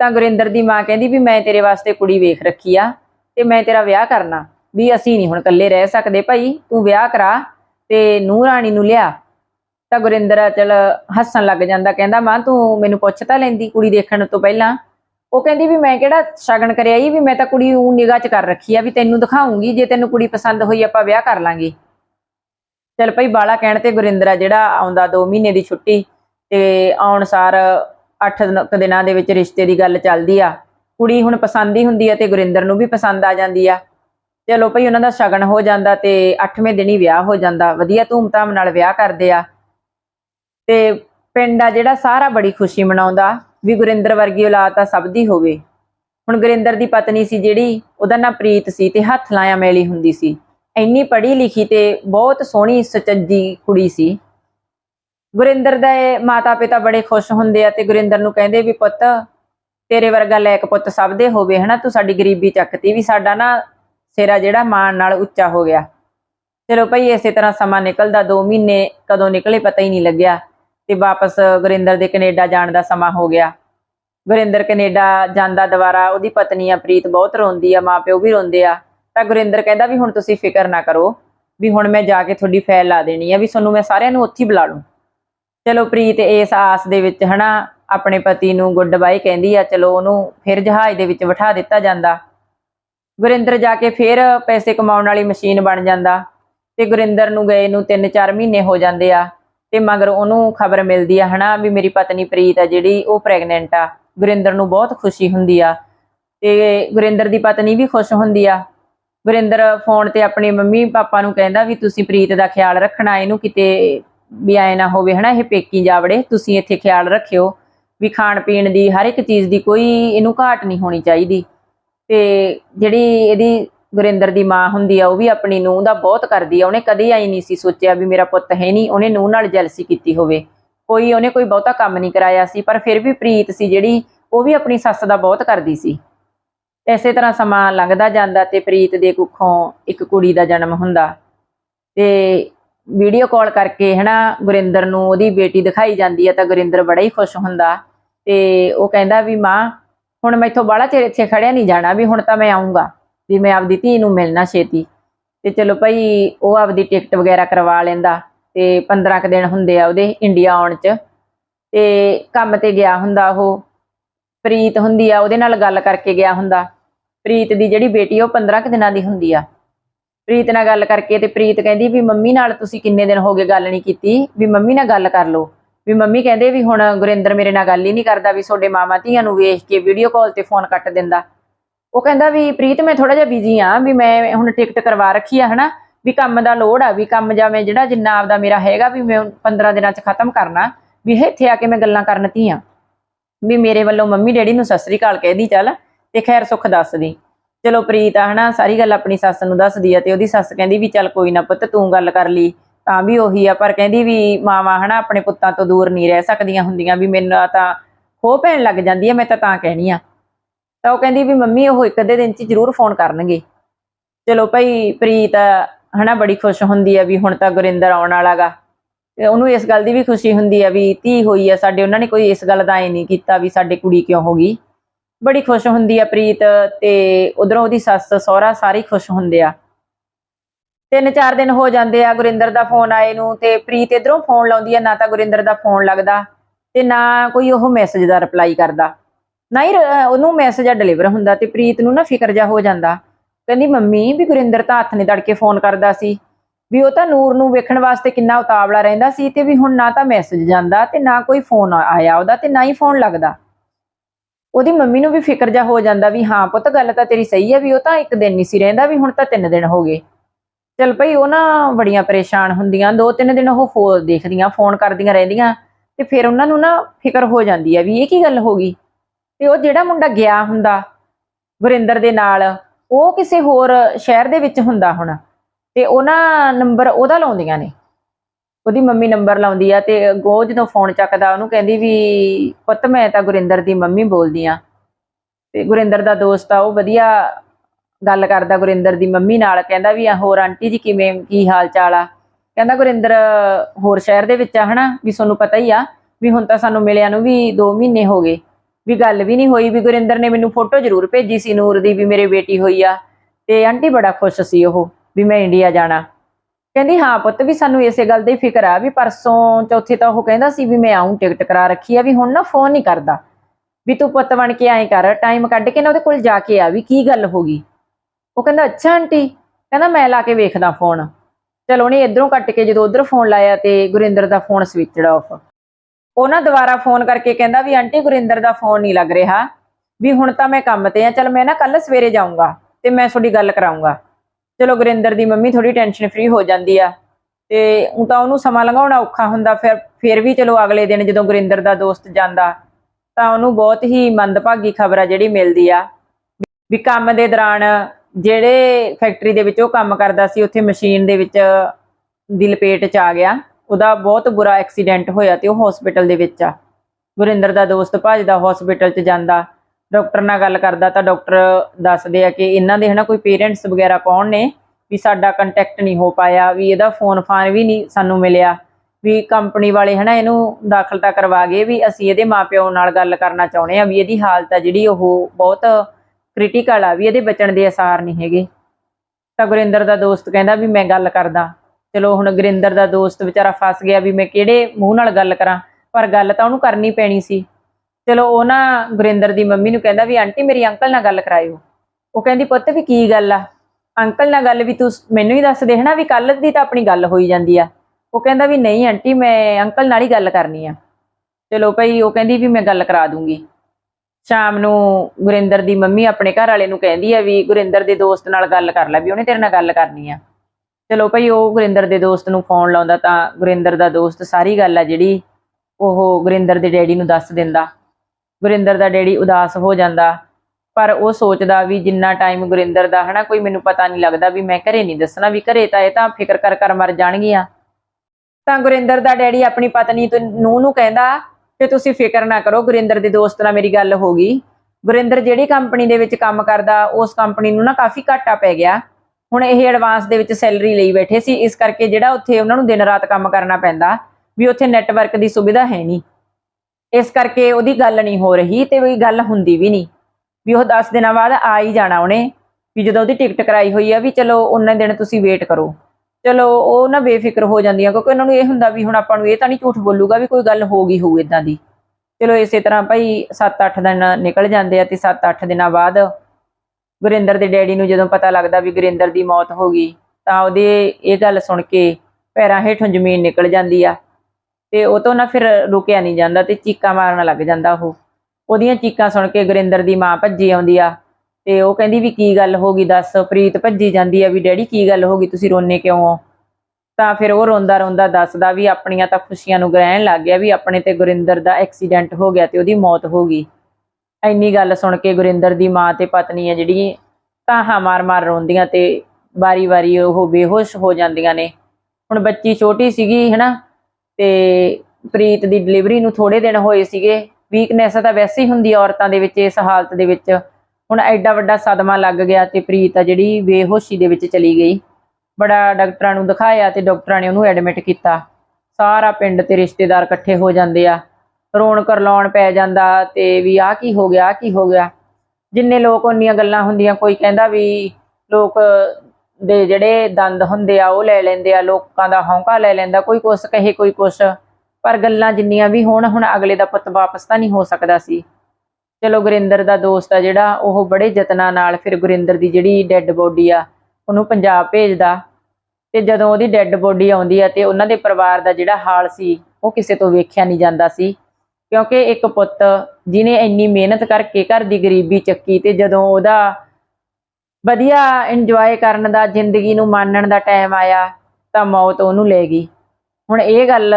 ਤਾਂ ਗੁਰਿੰਦਰ ਦੀ ਮਾਂ ਕਹਿੰਦੀ ਵੀ, ਮੈਂ ਤੇਰੇ ਵਾਸਤੇ ਕੁੜੀ ਵੇਖ ਰੱਖੀ ਆ ਤੇ ਮੈਂ ਤੇਰਾ ਵਿਆਹ ਕਰਨਾ। ਵੀ ਅਸੀਂ ਨਹੀਂ ਹੁਣ ਇਕੱਲੇ ਰਹਿ ਸਕਦੇ ਭਾਈ, ਤੂੰ ਵਿਆਹ ਕਰਾ ਤੇ ਨੂੰਹ ਰਾਣੀ ਨੂੰ ਲਿਆ। ਤਾਂ ਗੁਰਿੰਦਰ ਚਲ ਹੱਸਣ ਲੱਗ ਜਾਂਦਾ, ਕਹਿੰਦਾ, ਮਾਂ, ਤੂੰ ਮੈਨੂੰ ਪੁੱਛ ਤਾਂ ਲੈਂਦੀ ਕੁੜੀ ਦੇਖਣ ਤੋਂ ਪਹਿਲਾਂ। ਉਹ ਕਹਿੰਦੀ ਵੀ ਮੈਂ ਕਿਹੜਾ ਸ਼ਗਨ ਕਰਿਆ ਹੀ ਵੀ ਮੈਂ ਤਾਂ ਕੁੜੀ ਉਹ ਨਿਗਾਹ 'ਚ ਕਰ ਰੱਖੀ ਆ, ਵੀ ਤੈਨੂੰ ਦਿਖਾਉਂਗੀ, ਜੇ ਤੈਨੂੰ ਕੁੜੀ ਪਸੰਦ ਹੋਈ ਆਪਾਂ ਵਿਆਹ ਕਰ ਲਾਂਗੇ। ਚਲ ਭਾਈ, ਬਾਲਾ ਕਹਿਣ ਤੇ ਗੁਰਿੰਦਰ ਆ, ਜਿਹੜਾ ਆਉਂਦਾ 2 ਮਹੀਨੇ ਦੀ ਛੁੱਟੀ ਤੇ ਆਉਣ ਸਾਰ 8 ਦਿਨਾਂ ਦੇ ਵਿੱਚ ਰਿਸ਼ਤੇ ਦੀ ਗੱਲ ਚੱਲਦੀ ਆ। ਕੁੜੀ ਹੁਣ ਪਸੰਦ ਹੀ ਹੁੰਦੀ ਆ ਤੇ ਗੁਰਿੰਦਰ ਨੂੰ ਵੀ ਪਸੰਦ ਆ ਜਾਂਦੀ ਆ। ਚਲੋ ਭਾਈ ਉਹਨਾਂ ਦਾ ਸ਼ਗਨ ਹੋ ਜਾਂਦਾ ਤੇ 8ਵੇਂ ਦਿਨ ਹੀ ਵਿਆਹ ਹੋ ਜਾਂਦਾ। ਵਧੀਆ ਧੂਮਧਾਮ ਨਾਲ ਵਿਆਹ ਕਰਦੇ ਆ। ਤੇ ਪਿੰਡ ਆ ਜਿਹੜਾ ਸਾਰਾ ਬੜੀ ਖੁਸ਼ੀ ਮਨਾਉਂਦਾ, ਵੀ ਗੁਰਿੰਦਰ ਵਰਗੀ ਔਲਾਦ ਤਾਂ ਸਭ ਦੀ ਹੋਵੇ। ਹੁਣ ਗੁਰਿੰਦਰ ਦੀ ਪਤਨੀ ਸੀ ਜਿਹੜੀ, ਉਹਦਾ ਨਾਂ ਪ੍ਰੀਤ ਸੀ ਤੇ ਹੱਥ ਲਾਇਆ ਮੇਲੀ ਹੁੰਦੀ ਸੀ। ਇੰਨੀ ਪੜ੍ਹੀ ਲਿਖੀ ਤੇ ਬਹੁਤ ਸੋਹਣੀ ਸੁਚੱਜੀ ਕੁੜੀ ਸੀ। ਗੁਰਿੰਦਰ ਦੇ ਮਾਤਾ ਪਿਤਾ ਬੜੇ ਖੁਸ਼ ਹੁੰਦੇ ਆ ਤੇ ਗੁਰਿੰਦਰ ਨੂੰ ਕਹਿੰਦੇ ਵੀ, ਪੁੱਤ, ਤੇਰੇ ਵਰਗਾ ਲੈਕ ਪੁੱਤ ਸਭ ਦੇ ਹੋਵੇ, ਹਨਾ? ਤੂੰ ਸਾਡੀ ਗਰੀਬੀ ਚੱਕਤੀ ਵੀ, ਸਾਡਾ ਨਾ ਸਿਰਾ ਜਿਹੜਾ ਮਾਣ ਨਾਲ ਉੱਚਾ ਹੋ ਗਿਆ। ਚਲੋ ਭਈ ਇਸੇ ਤਰ੍ਹਾਂ ਸਮਾਂ ਨਿਕਲਦਾ 2 ਮਹੀਨੇ ਕਦੋਂ ਨਿਕਲੇ ਪਤਾ ਹੀ ਨਹੀਂ ਲੱਗਿਆ ਤੇ ਵਾਪਸ ਗੁਰਿੰਦਰ ਦੇ ਕੈਨੇਡਾ ਜਾਣ ਦਾ ਸਮਾਂ ਹੋ ਗਿਆ। ਗੁਰਿੰਦਰ ਕੈਨੇਡਾ ਜਾਂਦਾ ਦੁਬਾਰਾ, ਉਹਦੀ ਪਤਨੀ ਆ, ਪ੍ਰੀਤ ਬਹੁਤ ਰੋਂਦੀ ਆ, ਮਾਪਿਓ ਵੀ ਰੋਂਦੇ ਆ। ਤਾਂ ਗੁਰਿੰਦਰ ਕਹਿੰਦਾ ਵੀ ਹੁਣ ਤੁਸੀਂ ਫਿਕਰ ਨਾ ਕਰੋ ਵੀ ਹੁਣ ਮੈਂ ਜਾ ਕੇ ਤੁਹਾਡੀ ਫਾਈਲ ਲਾ ਦੇਣੀ ਆ, ਵੀ ਤੁਹਾਨੂੰ ਮੈਂ ਸਾਰਿਆਂ ਨੂੰ ਉੱਥੇ ਬੁਲਾ ਲੂੰ। ਚਲੋ ਪ੍ਰੀਤ ਇਸ ਆਸ ਦੇ ਵਿੱਚ ਹਨਾ, ਆਪਣੇ ਪਤੀ ਨੂੰ ਗੁੱਡ ਬਾਏ ਕਹਿੰਦੀ ਆ, ਚਲੋ ਉਹਨੂੰ ਫਿਰ ਜਹਾਜ਼ ਦੇ ਵਿੱਚ ਬਿਠਾ ਦਿੱਤਾ ਜਾਂਦਾ। ਗੁਰਿੰਦਰ ਜਾ ਕੇ ਫਿਰ ਪੈਸੇ ਕਮਾਉਣ ਵਾਲੀ ਮਸ਼ੀਨ ਬਣ ਜਾਂਦਾ ਤੇ ਗੁਰਿੰਦਰ ਨੂੰ ਗਏ ਨੂੰ 3-4 ਮਹੀਨੇ ਹੋ ਜਾਂਦੇ ਆ ਤੇ ਮਗਰ ਉਹਨੂੰ ਖਬਰ ਮਿਲਦੀ ਆ ਹਨਾ ਵੀ ਮੇਰੀ ਪਤਨੀ ਪ੍ਰੀਤ ਆ ਜਿਹੜੀ ਉਹ ਪ੍ਰੈਗਨੈਂਟ ਆ। ਗੁਰਿੰਦਰ ਨੂੰ ਬਹੁਤ ਖੁਸ਼ੀ ਹੁੰਦੀ ਆ ਤੇ ਗੁਰਿੰਦਰ ਦੀ ਪਤਨੀ ਵੀ ਖੁਸ਼ ਹੁੰਦੀ ਆ। ਗੁਰਿੰਦਰ ਫੋਨ ਤੇ ਆਪਣੇ ਮੰਮੀ ਪਾਪਾ ਨੂੰ ਕਹਿੰਦਾ ਵੀ ਤੁਸੀਂ ਪ੍ਰੀਤ ਦਾ ਖਿਆਲ ਰੱਖਣਾ, ਇਹਨੂੰ ਕਿਤੇ ਵੀ ਐ ਨਾ ਹੋਵੇ ਹਨਾ ਇਹ ਪੇਕੀ ਜਾਵੜੇ, ਤੁਸੀਂ ਇੱਥੇ ਖਿਆਲ ਰੱਖਿਓ ਵੀ ਖਾਣ ਪੀਣ ਦੀ ਹਰ ਇੱਕ ਚੀਜ਼ ਦੀ ਕੋਈ ਇਹਨੂੰ ਘਾਟ ਨਹੀਂ ਹੋਣੀ ਚਾਹੀਦੀ। ਤੇ ਜਿਹੜੀ ਇਹਦੀ ਗੁਰਿੰਦਰ ਦੀ ਮਾਂ ਹੁੰਦੀ ਆ, ਉਹ ਵੀ ਆਪਣੀ ਨੂੰਹ ਦਾ ਬਹੁਤ ਕਰਦੀ ਆ। ਉਹਨੇ ਕਦੇ ਆਈ ਨਹੀਂ ਸੀ ਸੋਚਿਆ ਵੀ ਮੇਰਾ ਪੁੱਤ ਹੈ ਨਹੀਂ, ਉਹਨੇ ਨੂੰਹ ਨਾਲ ਜੈਲਸੀ ਕੀਤੀ ਹੋਵੇ। ਕੋਈ ਉਹਨੇ ਕੋਈ ਬਹੁਤਾ ਕੰਮ ਨਹੀਂ ਕਰਾਇਆ ਸੀ, ਪਰ ਫਿਰ ਵੀ ਪ੍ਰੀਤ ਸੀ ਜਿਹੜੀ, ਉਹ ਵੀ ਆਪਣੀ ਸੱਸ ਦਾ ਬਹੁਤ ਕਰਦੀ ਸੀ। ਇਸੇ ਤਰ੍ਹਾਂ ਸਮਾਂ ਲੰਘਦਾ ਜਾਂਦਾ ਤੇ ਪ੍ਰੀਤ ਦੇ ਕੁੱਖੋਂ ਇੱਕ ਕੁੜੀ ਦਾ ਜਨਮ ਹੁੰਦਾ। ਤੇ ਵੀਡੀਓ ਕਾਲ ਕਰਕੇ ਹਨਾ, ਗੁਰਿੰਦਰ ਨੂੰ ਉਹਦੀ ਬੇਟੀ ਦਿਖਾਈ ਜਾਂਦੀ ਹੈ ਤਾਂ ਗੁਰਿੰਦਰ ਬੜਾ ਹੀ ਖੁਸ਼ ਹੁੰਦਾ। ਤੇ ਉਹ ਕਹਿੰਦਾ ਵੀ ਮਾਂ ਹੁਣ ਮੈਥੋਂ ਬਾਹਲਾ ਚਿਰ ਇੱਥੇ ਖੜਿਆ ਨਹੀਂ ਜਾਣਾ ਵੀ ਹੁਣ ਤਾਂ ਮੈਂ ਆਉਂਗਾ ਵੀ ਮੈਂ ਆਪਦੀ ਧੀ ਨੂੰ ਮਿਲਣਾ ਛੇਤੀ। ਤੇ ਚਲੋ ਭਾਈ, ਉਹ ਆਪਦੀ ਟਿਕਟ ਵਗੈਰਾ ਕਰਵਾ ਲੈਂਦਾ, ਤੇ 15 ਕੁ ਦਿਨ ਹੁੰਦੇ ਆ ਉਹਦੇ ਇੰਡੀਆ ਆਉਣ ਚ। ਤੇ ਕੰਮ ਤੇ ਗਿਆ ਹੁੰਦਾ ਉਹ, ਪ੍ਰੀਤ ਹੁੰਦੀ ਆ, ਉਹਦੇ ਨਾਲ ਗੱਲ ਕਰਕੇ ਗਿਆ ਹੁੰਦਾ। ਪ੍ਰੀਤ ਦੀ ਜਿਹੜੀ ਬੇਟੀ ਉਹ 15 ਕੁ ਦਿਨਾਂ ਦੀ ਹੁੰਦੀ ਆ। ਪ੍ਰੀਤ ਨਾਲ ਗੱਲ ਕਰਕੇ ਤੇ ਪ੍ਰੀਤ ਕਹਿੰਦੀ ਵੀ ਮੰਮੀ ਨਾਲ ਤੁਸੀਂ ਕਿੰਨੇ ਦਿਨ ਹੋ ਗਏ ਗੱਲ ਨਹੀਂ ਕੀਤੀ, ਵੀ ਮੰਮੀ ਨਾਲ ਗੱਲ ਕਰ ਲਓ। ਵੀ ਮੰਮੀ ਕਹਿੰਦੇ ਵੀ ਹੁਣ ਗੁਰਿੰਦਰ ਮੇਰੇ ਨਾਲ ਗੱਲ ਹੀ ਨਹੀਂ ਕਰਦਾ ਵੀ ਤੁਹਾਡੇ ਮਾਮਾ ਧੀਆਂ ਨੂੰ ਵੇਖ ਕੇ ਵੀਡੀਓ ਕਾਲ ਤੇ ਫੋਨ ਕੱਟ ਦਿੰਦਾ। ਉਹ ਕਹਿੰਦਾ ਵੀ ਪ੍ਰੀਤ ਮੈਂ ਥੋੜਾ ਜਿਹਾ ਬਿਜ਼ੀ ਆ ਵੀ ਮੈਂ ਹੁਣ ਟਿਕਟ ਕਰਵਾ ਰੱਖੀ ਆ, ਹਨਾ? ਵੀ ਕੰਮ ਦਾ ਲੋੜ ਆ, ਵੀ ਕੰਮ ਜਾਂ ਮੈਂ ਜਿਹੜਾ ਜਿੰਨਾ ਆਪਦਾ ਮੇਰਾ ਹੈਗਾ ਵੀ ਮੈਂ 15 ਦਿਨਾਂ ਚ ਖਤਮ ਕਰਨਾ, ਵੀ ਇੱਥੇ ਆ ਕੇ ਮੈਂ ਗੱਲਾਂ ਕਰਨ ਧੀਆਂ ਵੀ ਮੇਰੇ ਵੱਲੋਂ ਮੰਮੀ ਡੈਡੀ ਨੂੰ ਸਤਿ ਸ੍ਰੀ ਅਕਾਲ ਕਹਿਦੀ ਚੱਲ ਤੇ ਖੈਰ ਸੁੱਖ ਦੱਸਦੀ। ਚਲੋ ਪ੍ਰੀਤ ਆ, ਹਨਾ? ਸਾਰੀ ਗੱਲ ਆਪਣੀ ਸੱਸ ਨੂੰ ਦੱਸਦੀ ਆ ਤੇ ਉਹਦੀ ਸੱਸ ਕਹਿੰਦੀ ਵੀ ਚੱਲ ਕੋਈ ਨਾ ਪੁੱਤ ਤੂੰ ਗੱਲ ਕਰ ਲਈ। ਤਾਂ ਵੀ ਉਹੀ ਆ, ਪਰ ਕਹਿੰਦੀ ਵੀ ਮਾਵਾਂ ਹਨਾ ਆਪਣੇ ਪੁੱਤਾਂ ਤੋਂ ਦੂਰ ਨਹੀਂ ਰਹਿ ਸਕਦੀਆਂ ਹੁੰਦੀਆਂ, ਵੀ ਮੈਨੂੰ ਤਾਂ ਖੋ ਪੈਣ ਲੱਗ ਜਾਂਦੀ ਆ, ਮੈਂ ਤਾਂ ਤਾਂ ਕਹਿਣੀ ਆ। ਤਾਂ ਉਹ ਕਹਿੰਦੀ ਵੀ ਮੰਮੀ ਉਹ ਇੱਕ ਅੱਧੇ ਦਿਨ ਚ ਜ਼ਰੂਰ ਫੋਨ ਕਰਨਗੇ। ਚਲੋ ਭਾਈ ਪ੍ਰੀਤ ਹਨਾ ਬੜੀ ਖੁਸ਼ ਹੁੰਦੀ ਆ ਵੀ ਹੁਣ ਤਾਂ ਗੁਰਿੰਦਰ ਆਉਣ ਵਾਲਾਗਾ। ਤੇ ਉਹਨੂੰ ਇਸ ਗੱਲ ਦੀ ਵੀ ਖੁਸ਼ੀ ਹੁੰਦੀ ਆ ਵੀ ਧੀ ਹੋਈ ਆ, ਸਾਡੇ ਉਹਨਾਂ ਨੇ ਕੋਈ ਇਸ ਗੱਲ ਦਾ ਐ ਨਹੀਂ ਕੀਤਾ ਵੀ ਸਾਡੇ ਕੁੜੀ ਕਿਉਂ ਹੋ ਗਈ। ਬੜੀ ਖੁਸ਼ ਹੁੰਦੀ ਆ ਪ੍ਰੀਤ ਤੇ ਉਧਰੋਂ ਉਹਦੀ ਸੱਸ ਸਹੁਰਾ ਸਾਰੇ ਖੁਸ਼ ਹੁੰਦੇ ਆ। ਤਿੰਨ ਚਾਰ ਦਿਨ ਹੋ ਜਾਂਦੇ ਆ ਗੁਰਿੰਦਰ ਦਾ ਫੋਨ ਆਏ ਨੂੰ ਤੇ ਪ੍ਰੀਤ ਇਧਰੋਂ ਫੋਨ ਲਾਉਂਦੀ ਆ, ਨਾ ਤਾਂ ਗੁਰਿੰਦਰ ਦਾ ਫੋਨ ਲੱਗਦਾ ਤੇ ਨਾ ਕੋਈ ਉਹ ਮੈਸੇਜ ਦਾ ਰਿਪਲਾਈ ਕਰਦਾ। ਨਾ ਹੀ ਉਹਨੂੰ ਮੈਸੇਜ ਆ ਡਿਲੀਵਰ ਹੁੰਦਾ ਤੇ ਪ੍ਰੀਤ ਨੂੰ ਨਾ ਫਿਕਰ ਜਾ ਹੋ ਜਾਂਦਾ। ਕਹਿੰਦੀ, ਮੰਮੀ, ਵੀ ਗੁਰਿੰਦਰ ਤਾਂ ਹੱਥ ਨੇ ਤੜਕੇ ਫੋਨ ਕਰਦਾ ਸੀ, ਵੀ ਉਹ ਤਾਂ ਨੂਰ ਨੂੰ ਵੇਖਣ ਵਾਸਤੇ ਕਿੰਨਾ ਉਤਾਵਲਾ ਰਹਿੰਦਾ ਸੀ ਤੇ ਵੀ ਹੁਣ ਨਾ ਤਾਂ ਮੈਸੇਜ ਜਾਂਦਾ ਤੇ ਨਾ ਕੋਈ ਫੋਨ ਆਇਆ ਉਹਦਾ ਤੇ ਨਾ ਹੀ ਫੋਨ ਲੱਗਦਾ। ਉਹਦੀ ਮੰਮੀ ਨੂੰ ਵੀ ਫਿਕਰ ਜਾ ਹੋ ਜਾਂਦਾ ਵੀ ਹਾਂ ਪੁੱਤ, ਗੱਲ ਤਾਂ ਤੇਰੀ ਸਹੀ ਹੈ ਵੀ ਉਹ ਤਾਂ ਇੱਕ ਦਿਨ ਨਹੀਂ ਸੀ ਰਹਿੰਦਾ, ਵੀ ਹੁਣ ਤਾਂ ਤਿੰਨ ਦਿਨ ਹੋ ਗਏ। ਚਲ ਭਈ ਉਹ ਨਾ ਬੜੀਆਂ ਪਰੇਸ਼ਾਨ ਹੁੰਦੀਆਂ, ਦੋ ਤਿੰਨ ਦਿਨ ਉਹ ਫੋਨ ਦੇਖਦੀਆਂ, ਫੋਨ ਕਰਦੀਆਂ ਰਹਿੰਦੀਆਂ ਤੇ ਫਿਰ ਉਹਨਾਂ ਨੂੰ ਨਾ ਫਿਕਰ ਹੋ ਜਾਂਦੀ ਹੈ ਵੀ ਇਹ ਕੀ ਗੱਲ ਹੋ ਗਈ? ਤੇ ਉਹ ਜਿਹੜਾ ਮੁੰਡਾ ਗਿਆ ਹੁੰਦਾ ਗੁਰਿੰਦਰ ਦੇ ਨਾਲ, ਉਹ ਕਿਸੇ ਹੋਰ ਸ਼ਹਿਰ ਦੇ ਵਿੱਚ ਹੁੰਦਾ ਹੁਣ ਤੇ ਉਹਨਾਂ ਨੰਬਰ ਉਹਦਾ ਲਾਉਂਦੀਆਂ ਨੇ। ਉਹਦੀ ਮੰਮੀ ਨੰਬਰ ਲਾਉਂਦੀ ਆ ਤੇ ਅੱਗੋਂ ਜਦੋਂ ਫੋਨ ਚੱਕਦਾ ਉਹਨੂੰ ਕਹਿੰਦੀ ਵੀ ਪੁੱਤ ਮੈਂ ਤਾਂ ਗੁਰਿੰਦਰ ਦੀ ਮੰਮੀ ਬੋਲਦੀ ਆ। ਤੇ ਗੁਰਿੰਦਰ ਦਾ ਦੋਸਤ ਆ, ਉਹ ਵਧੀਆ ਗੱਲ ਕਰਦਾ ਗੁਰਿੰਦਰ ਦੀ ਮੰਮੀ ਨਾਲ, ਕਹਿੰਦਾ ਵੀ ਆ ਹੋਰ ਆਂਟੀ ਜੀ ਕਿਵੇਂ, ਕੀ ਹਾਲ ਚਾਲ ਆ? ਕਹਿੰਦਾ ਗੁਰਿੰਦਰ ਹੋਰ ਸ਼ਹਿਰ ਦੇ ਵਿੱਚ ਆ ਹਨਾ, ਵੀ ਤੁਹਾਨੂੰ ਪਤਾ ਹੀ ਆ, ਵੀ ਹੁਣ ਤਾਂ ਸਾਨੂੰ ਮਿਲਿਆ ਨੂੰ ਵੀ 2 ਮਹੀਨੇ ਹੋ ਗਏ। ਵੀ ਗੱਲ ਵੀ ਨਹੀਂ ਹੋਈ ਵੀ ਗੁਰਿੰਦਰ ਨੇ ਮੈਨੂੰ ਫੋਟੋ ਜ਼ਰੂਰ ਭੇਜੀ ਸੀ ਨੂਰ ਦੀ ਵੀ ਮੇਰੇ ਬੇਟੀ ਹੋਈ ਆ, ਤੇ ਆਂਟੀ ਬੜਾ ਖੁਸ਼ ਸੀ ਉਹ, ਵੀ ਮੈਂ ਇੰਡੀਆ ਜਾਣਾ। ਕਹਿੰਦੀ, ਹਾਂ ਪੁੱਤ, ਵੀ ਸਾਨੂੰ ਇਸੇ ਗੱਲ ਦੀ ਫਿਕਰ ਆ, ਵੀ ਪਰਸੋਂ ਚੌਥੇ ਤਾਂ ਉਹ ਕਹਿੰਦਾ ਸੀ ਵੀ ਮੈਂ ਆਉਂ ਟਿਕਟ ਕਰਾ ਰੱਖੀ ਆ, ਵੀ ਹੁਣ ਨਾ ਫੋਨ ਨਹੀਂ ਕਰਦਾ। ਵੀ ਤੂੰ ਪੁੱਤ ਬਣ ਕੇ ਐਂ ਕਰ ਟਾਈਮ ਕੱਢ ਕੇ ਨਾ ਉਹਦੇ ਕੋਲ ਜਾ ਕੇ ਆ, ਵੀ ਕੀ ਗੱਲ ਹੋ ਗਈ? ਉਹ ਕਹਿੰਦਾ, ਅੱਛਾ ਆਂਟੀ। ਕਹਿੰਦਾ, ਮੈਂ ਲਾ ਕੇ ਵੇਖਦਾ ਫੋਨ ਚਲੋ ਉਹਨੇ ਇਧਰੋਂ ਕੱਟ ਕੇ ਜਦੋਂ ਉਧਰ ਫੋਨ ਲਾਇਆ ਤੇ ਗੁਰਿੰਦਰ ਦਾ ਫੋਨ ਸਵਿਚਡ ਆਫ ਉਹ ਨਾ ਦੁਬਾਰਾ ਫੋਨ ਕਰਕੇ ਕਹਿੰਦਾ ਵੀ, ਆਂਟੀ, ਗੁਰਿੰਦਰ ਦਾ ਫੋਨ ਨਹੀਂ ਲੱਗ ਰਿਹਾ। ਵੀ ਹੁਣ ਤਾਂ ਮੈਂ ਕੰਮ ਤੇ ਆ, ਚਲ ਮੈਂ ਨਾ ਕੱਲ ਸਵੇਰੇ ਜਾਊਂਗਾ ਤੇ ਮੈਂ ਤੁਹਾਡੀ ਗੱਲ ਕਰਾਉਂਗਾ ਚਲੋ ਗੁਰਿੰਦਰ ਦੀ ਮੰਮੀ ਥੋੜੀ ਟੈਨਸ਼ਨ ਫ੍ਰੀ ਹੋ ਜਾਂਦੀ ਆ ਤੇ ਉਹ ਤਾਂ ਉਹਨੂੰ ਸਮਾਂ ਲੰਘਾਉਣਾ ਔਖਾ ਹੁੰਦਾ, ਫਿਰ ਫਿਰ ਵੀ ਚਲੋ ਅਗਲੇ ਦਿਨ ਜਦੋਂ ਗੁਰਿੰਦਰ ਦਾ ਦੋਸਤ ਜਾਂਦਾ, ਤਾਂ ਉਹਨੂੰ ਬਹੁਤ ਹੀ ਮੰਦਭਾਗੀ ਖਬਰ ਆ ਜਿਹੜੀ ਮਿਲਦੀ ਆ। ਵੀ ਕੰਮ ਦੇ ਦੌਰਾਨ ਜਿਹੜੇ ਫੈਕਟਰੀ ਦੇ ਵਿੱਚ ਉਹ ਕੰਮ ਕਰਦਾ ਸੀ, ਉੱਥੇ ਮਸ਼ੀਨ ਦੇ ਵਿੱਚ ਦੀ ਲਪੇਟ ਚ ਆ ਗਿਆ। ਉਹਦਾ ਬਹੁਤ ਬੁਰਾ ਐਕਸੀਡੈਂਟ ਹੋਇਆ ਤੇ ਉਹ ਹਸਪੀਟਲ ਦੇ ਵਿੱਚ ਆ। ਗੁਰਿੰਦਰ ਦਾ ਦੋਸਤ ਭੱਜਦਾ ਹਸਪੀਟਲ ਚ ਜਾਂਦਾ। ਡਾਕਟਰ ਨਾਲ ਗੱਲ ਕਰਦਾ ਤਾਂ ਡਾਕਟਰ ਦੱਸਦੇ ਆ ਕਿ ਇਹਨਾਂ ਦੇ ਹਨਾ ਕੋਈ ਪੇਰੈਂਟਸ ਵਗੈਰਾ ਕੌਣ ਨੇ? ਵੀ ਸਾਡਾ ਕੰਟੈਕਟ ਨਹੀਂ ਹੋ ਪਾਇਆ, ਵੀ ਇਹਦਾ ਫੋਨ ਫਾਨ ਵੀ ਨਹੀਂ ਸਾਨੂੰ ਮਿਲਿਆ। ਵੀ ਕੰਪਨੀ ਵਾਲੇ ਹਨਾ ਇਹਨੂੰ ਦਾਖਲ ਤਾਂ ਕਰਵਾ ਗਏ ਵੀ ਅਸੀਂ ਇਹਦੇ ਮਾਪਿਓ ਨਾਲ ਗੱਲ ਕਰਨਾ ਚਾਹੁੰਦੇ ਆ ਵੀ ਇਹਦੀ ਹਾਲਤ ਆ ਜਿਹੜੀ ਉਹ ਬਹੁਤ ਕ੍ਰਿਟੀਕਲ ਆ ਵੀ ਇਹਦੇ ਬਚਣ ਦੇ ਅਸਾਰ ਨਹੀਂ ਹੈਗੇ। ਤਾਂ ਗੁਰਿੰਦਰ ਦਾ ਦੋਸਤ ਕਹਿੰਦਾ ਵੀ ਮੈਂ ਗੱਲ ਕਰਦਾ। ਚਲੋ ਹੁਣ ਗੁਰਿੰਦਰ ਦਾ ਦੋਸਤ ਵਿਚਾਰਾ ਫਸ ਗਿਆ ਵੀ ਮੈਂ ਕਿਹੜੇ ਮੂੰਹ ਨਾਲ ਗੱਲ ਕਰਾਂ, ਪਰ ਗੱਲ ਤਾਂ ਉਹਨੂੰ ਕਰਨੀ ਪੈਣੀ ਸੀ। ਚਲੋ ਉਹ ਨਾ ਗੁਰਿੰਦਰ ਦੀ ਮੰਮੀ ਨੂੰ ਕਹਿੰਦਾ ਵੀ ਆਂਟੀ ਮੇਰੀ ਅੰਕਲ ਨਾਲ ਗੱਲ ਕਰਾਇਓ। ਉਹ ਕਹਿੰਦੀ, ਪੁੱਤ ਵੀ ਕੀ ਗੱਲ ਆ? ਅੰਕਲ ਨਾਲ ਗੱਲ ਵੀ ਤੂੰ ਮੈਨੂੰ ਹੀ ਦੱਸ ਦੇ ਹਨਾ ਵੀ ਕੱਲ ਦੀ ਤਾਂ ਆਪਣੀ ਗੱਲ ਹੋਈ ਜਾਂਦੀ ਆ। ਉਹ ਕਹਿੰਦਾ ਵੀ ਨਹੀਂ ਆਂਟੀ, ਮੈਂ ਅੰਕਲ ਨਾਲ ਹੀ ਗੱਲ ਕਰਨੀ ਆ। ਚਲੋ ਭਈ ਉਹ ਕਹਿੰਦੀ ਵੀ ਮੈਂ ਗੱਲ ਕਰਾ ਦੂੰਗੀ। ਸ਼ਾਮ ਨੂੰ ਗੁਰਿੰਦਰ ਦੀ ਮੰਮੀ ਆਪਣੇ ਘਰ ਵਾਲੇ ਨੂੰ ਕਹਿੰਦੀ ਆ ਵੀ ਗੁਰਿੰਦਰ ਦੇ ਦੋਸਤ ਨਾਲ ਗੱਲ ਕਰ ਲੈ ਵੀ ਉਹਨੇ ਤੇਰੇ ਨਾਲ ਗੱਲ ਕਰਨੀ ਆ। ਚਲੋ ਭਾਈ ਉਹ ਗੁਰਿੰਦਰ ਦੇ ਦੋਸਤ ਨੂੰ ਫੋਨ ਲਾਉਂਦਾ ਤਾਂ ਗੁਰਿੰਦਰ ਦਾ ਦੋਸਤ ਸਾਰੀ ਗੱਲ ਆ ਜਿਹੜੀ ਉਹ ਗੁਰਿੰਦਰ ਦੇ ਡੈਡੀ ਨੂੰ ਦੱਸ ਦਿੰਦਾ। ਗੁਰਿੰਦਰ ਦਾ ਡੈਡੀ ਉਦਾਸ ਹੋ ਜਾਂਦਾ ਪਰ ਉਹ ਸੋਚਦਾ ਵੀ ਜਿੰਨਾ ਟਾਈਮ ਗੁਰਿੰਦਰ ਦਾ ਹਨਾ ਕੋਈ ਮੈਨੂੰ ਪਤਾ ਨਹੀਂ ਲੱਗਦਾ ਵੀ ਮੈਂ ਘਰੇ ਨਹੀਂ ਦੱਸਣਾ ਵੀ ਘਰੇ ਤਾਂ ਇਹ ਤਾਂ ਫਿਕਰ ਕਰ ਕਰ ਮਰ ਜਾਣਗੀਆਂ। ਤਾਂ ਗੁਰਿੰਦਰ ਦਾ ਡੈਡੀ ਆਪਣੀ ਪਤਨੀ ਤੋਂ ਨੂੰ ਨੂੰ ਕਹਿੰਦਾ ਕਿ ਤੁਸੀਂ ਫਿਕਰ ਨਾ ਕਰੋ, ਗੁਰਿੰਦਰ ਦੇ ਦੋਸਤ ਨਾਲ ਮੇਰੀ ਗੱਲ ਹੋ ਗਈ। ਗੁਰਿੰਦਰ ਜਿਹੜੀ ਕੰਪਨੀ ਦੇ ਵਿੱਚ ਕੰਮ ਕਰਦਾ, ਉਸ ਕੰਪਨੀ ਨੂੰ ਨਾ ਕਾਫੀ ਘਾਟਾ ਪੈ ਗਿਆ। ਹੁਣ ਇਹ ਐਡਵਾਂਸ ਦੇ ਵਿੱਚ ਸੈਲਰੀ ਲਈ ਬੈਠੇ ਸੀ, ਇਸ ਕਰਕੇ ਜਿਹੜਾ ਉੱਥੇ ਉਹਨਾਂ ਨੂੰ ਦਿਨ ਰਾਤ ਕੰਮ ਕਰਨਾ ਪੈਂਦਾ, ਵੀ ਉੱਥੇ ਨੈਟਵਰਕ ਦੀ ਸੁਵਿਧਾ ਹੈ ਨਹੀਂ। ਇਸ ਕਰਕੇ ਉਹਦੀ ਗੱਲ ਨਹੀਂ ਹੋ ਰਹੀ ਤੇ ਕੋਈ ਗੱਲ ਹੁੰਦੀ ਵੀ ਨਹੀਂ। ਵੀ ਉਹ 10 ਦਿਨਾਂ ਬਾਅਦ ਆ ਹੀ ਜਾਣਾ ਉਹਨੇ, ਵੀ ਜਦੋਂ ਉਹਦੀ ਟਿਕਟ ਕਰਾਈ ਹੋਈ ਆ, ਵੀ ਚਲੋ ਉਹਨਾਂ ਦਿਨ ਤੁਸੀਂ ਵੇਟ ਕਰੋ। ਚਲੋ ਉਹ ਨਾ ਬੇਫਿਕਰ ਹੋ ਜਾਂਦੀਆਂ, ਕਿਉਂਕਿ ਉਹਨਾਂ ਨੂੰ ਇਹ ਹੁੰਦਾ ਵੀ ਹੁਣ ਆਪਾਂ ਨੂੰ ਇਹ ਤਾਂ ਨਹੀਂ ਝੂਠ ਬੋਲੂਗਾ ਵੀ ਕੋਈ ਗੱਲ ਹੋ ਗਈ ਹੋਊ ਇਦਾਂ ਦੀ। ਚਲੋ ਇਸੇ ਤਰ੍ਹਾਂ ਭਾਈ 7-8 ਦਿਨ ਨਿਕਲ ਜਾਂਦੇ ਆ ਤੇ 7-8 ਦਿਨਾਂ ਬਾਅਦ ਗੁਰਿੰਦਰ ਦੇ ਡੈਡੀ ਨੂੰ ਜਦੋਂ ਪਤਾ ਲੱਗਦਾ ਵੀ ਗੁਰਿੰਦਰ ਦੀ ਮੌਤ ਹੋ ਗਈ, ਤਾਂ ਉਹਦੇ ਇਹ ਗੱਲ ਸੁਣ ਕੇ ਪੈਰਾਂ ਹੇਠੋਂ ਜ਼ਮੀਨ ਨਿਕਲ ਜਾਂਦੀ ਆ ਤੇ ਉਹ ਤੋਂ ਨਾ ਫਿਰ ਰੁਕਿਆ ਨਹੀਂ ਜਾਂਦਾ ਤੇ ਚੀਕਾਂ ਮਾਰਨ ਲੱਗ ਜਾਂਦਾ ਉਹ। ਉਹਦੀਆਂ ਚੀਕਾਂ ਸੁਣ ਕੇ ਗੁਰਿੰਦਰ ਦੀ ਮਾਂ ਭੱਜੀ ਆਉਂਦੀ ਆ ਤੇ ਉਹ ਕਹਿੰਦੀ ਵੀ ਕੀ ਗੱਲ ਹੋ ਗਈ ਦੱਸ, ਪ੍ਰੀਤ ਭੱਜੀ ਜਾਂਦੀ ਆ ਵੀ ਡੈਡੀ ਕੀ ਗੱਲ ਹੋ ਗਈ, ਤੁਸੀਂ ਰੋਨੇ ਕਿਉਂ ਹੋ? ਤਾਂ ਫਿਰ ਉਹ ਰੋਂਦਾ ਰੋਂਦਾ ਦੱਸਦਾ ਵੀ ਆਪਣੀਆਂ ਤਾਂ ਖੁਸ਼ੀਆਂ ਨੂੰ ਗ੍ਰਹਿਣ ਲੱਗ ਗਿਆ ਵੀ ਆਪਣੇ ਤੇ ਗੁਰਿੰਦਰ ਦਾ ਐਕਸੀਡੈਂਟ ਹੋ ਗਿਆ ਤੇ ਉਹਦੀ ਮੌਤ ਹੋ ਗਈ। ਇੰਨੀ ਗੱਲ ਸੁਣ ਕੇ ਗੁਰਿੰਦਰ ਦੀ ਮਾਂ ਤੇ ਪਤਨੀ ਆ ਜਿਹੜੀ, ਤਾਹਾਂ ਮਾਰ-ਮਾਰ ਰੋਂਦੀਆਂ ਤੇ ਵਾਰੀ-ਵਾਰੀ ਉਹ ਬੇਹੋਸ਼ ਹੋ ਜਾਂਦੀਆਂ ਨੇ। ਹੁਣ ਬੱਚੀ ਛੋਟੀ ਸੀਗੀ, ਹੈਨਾ? ਤੇ ਪ੍ਰੀਤ ਦੀ ਡਿਲੀਵਰੀ ਨੂੰ ਥੋੜੇ ਦਿਨ ਹੋਏ ਸੀਗੇ। ਵੀਕਨੈਸ ਤਾਂ ਵੈਸੇ ਹੀ ਹੁੰਦੀ ਔਰਤਾਂ ਦੇ ਵਿੱਚ, ਇਸ ਹਾਲਤ ਦੇ ਵਿੱਚ। ਹੁਣ ਐਡਾ ਵੱਡਾ ਸਦਮਾ ਲੱਗ ਗਿਆ ਤੇ ਪ੍ਰੀਤ ਆ ਜਿਹੜੀ ਬੇਹੋਸ਼ੀ ਦੇ ਵਿੱਚ ਚਲੀ ਗਈ। ਬੜਾ ਡਾਕਟਰਾਂ ਨੂੰ ਦਿਖਾਇਆ ਤੇ ਡਾਕਟਰਾਂ ਨੇ ਉਹਨੂੰ ਐਡਮਿਟ ਕੀਤਾ। ਸਾਰਾ ਪਿੰਡ ਤੇ ਰਿਸ਼ਤੇਦਾਰ ਇਕੱਠੇ ਹੋ ਜਾਂਦੇ ਆ। ਰੋਣ ਕਰਲਾਉਣ ਪੈ ਜਾਂਦਾ ਤੇ ਵੀ ਆਹ ਕੀ ਹੋ ਗਿਆ, ਆਹ ਕੀ ਹੋ ਗਿਆ। ਜਿੰਨੇ ਲੋਕ ਉਹਨੀਆਂ ਗੱਲਾਂ ਹੁੰਦੀਆਂ, ਕੋਈ ਕਹਿੰਦਾ ਵੀ ਲੋਕ ਦੇ ਜਿਹੜੇ ਦੰਦ ਹੁੰਦੇ ਆ, ਉਹ ਲੈ ਲੈਂਦੇ ਆ, ਲੋਕਾਂ ਦਾ ਹੌਂਕਾ ਲੈ ਲੈਂਦਾ, ਕੋਈ ਕੁਛ ਕਹੇ, ਕੋਈ ਕੁਛ। ਪਰ ਗੱਲਾਂ ਜਿੰਨੀਆਂ ਵੀ ਹੋਣ, ਹੁਣ ਅਗਲੇ ਦਾ ਪੁੱਤ ਵਾਪਸ ਤਾਂ ਨਹੀਂ ਹੋ ਸਕਦਾ ਸੀ। ਚਲੋ ਗੁਰਿੰਦਰ ਦਾ ਦੋਸਤ ਆ ਜਿਹੜਾ, ਉਹ ਬੜੇ ਯਤਨਾਂ ਨਾਲ ਫਿਰ ਗੁਰਿੰਦਰ ਦੀ ਜਿਹੜੀ ਡੈੱਡ ਬੋਡੀ ਆ, ਉਹਨੂੰ ਪੰਜਾਬ ਭੇਜਦਾ। ਤੇ ਜਦੋਂ ਉਹਦੀ ਡੈੱਡ ਬੋਡੀ ਆਉਂਦੀ ਆ ਤੇ ਉਹਨਾਂ ਦੇ ਪਰਿਵਾਰ ਦਾ ਜਿਹੜਾ ਹਾਲ ਸੀ, ਉਹ ਕਿਸੇ ਤੋਂ ਵੇਖਿਆ ਨਹੀਂ ਜਾਂਦਾ ਸੀ। ਕਿਉਂਕਿ ਇੱਕ ਪੁੱਤ ਜਿਨੇ ਇੰਨੀ ਮਿਹਨਤ ਕਰਕੇ ਘਰ ਦੀ ਗਰੀਬੀ ਚੱਕੀ ਤੇ ਜਦੋਂ ਉਹਦਾ ਵਧੀਆ ਇੰਜੋਏ ਕਰਨ ਦਾ, ਜ਼ਿੰਦਗੀ ਨੂੰ ਮਾਣਨ ਦਾ ਟਾਈਮ ਆਇਆ, ਤਾਂ ਮੌਤ ਉਹਨੂੰ ਲੈ ਗਈ। ਹੁਣ ਇਹ ਗੱਲ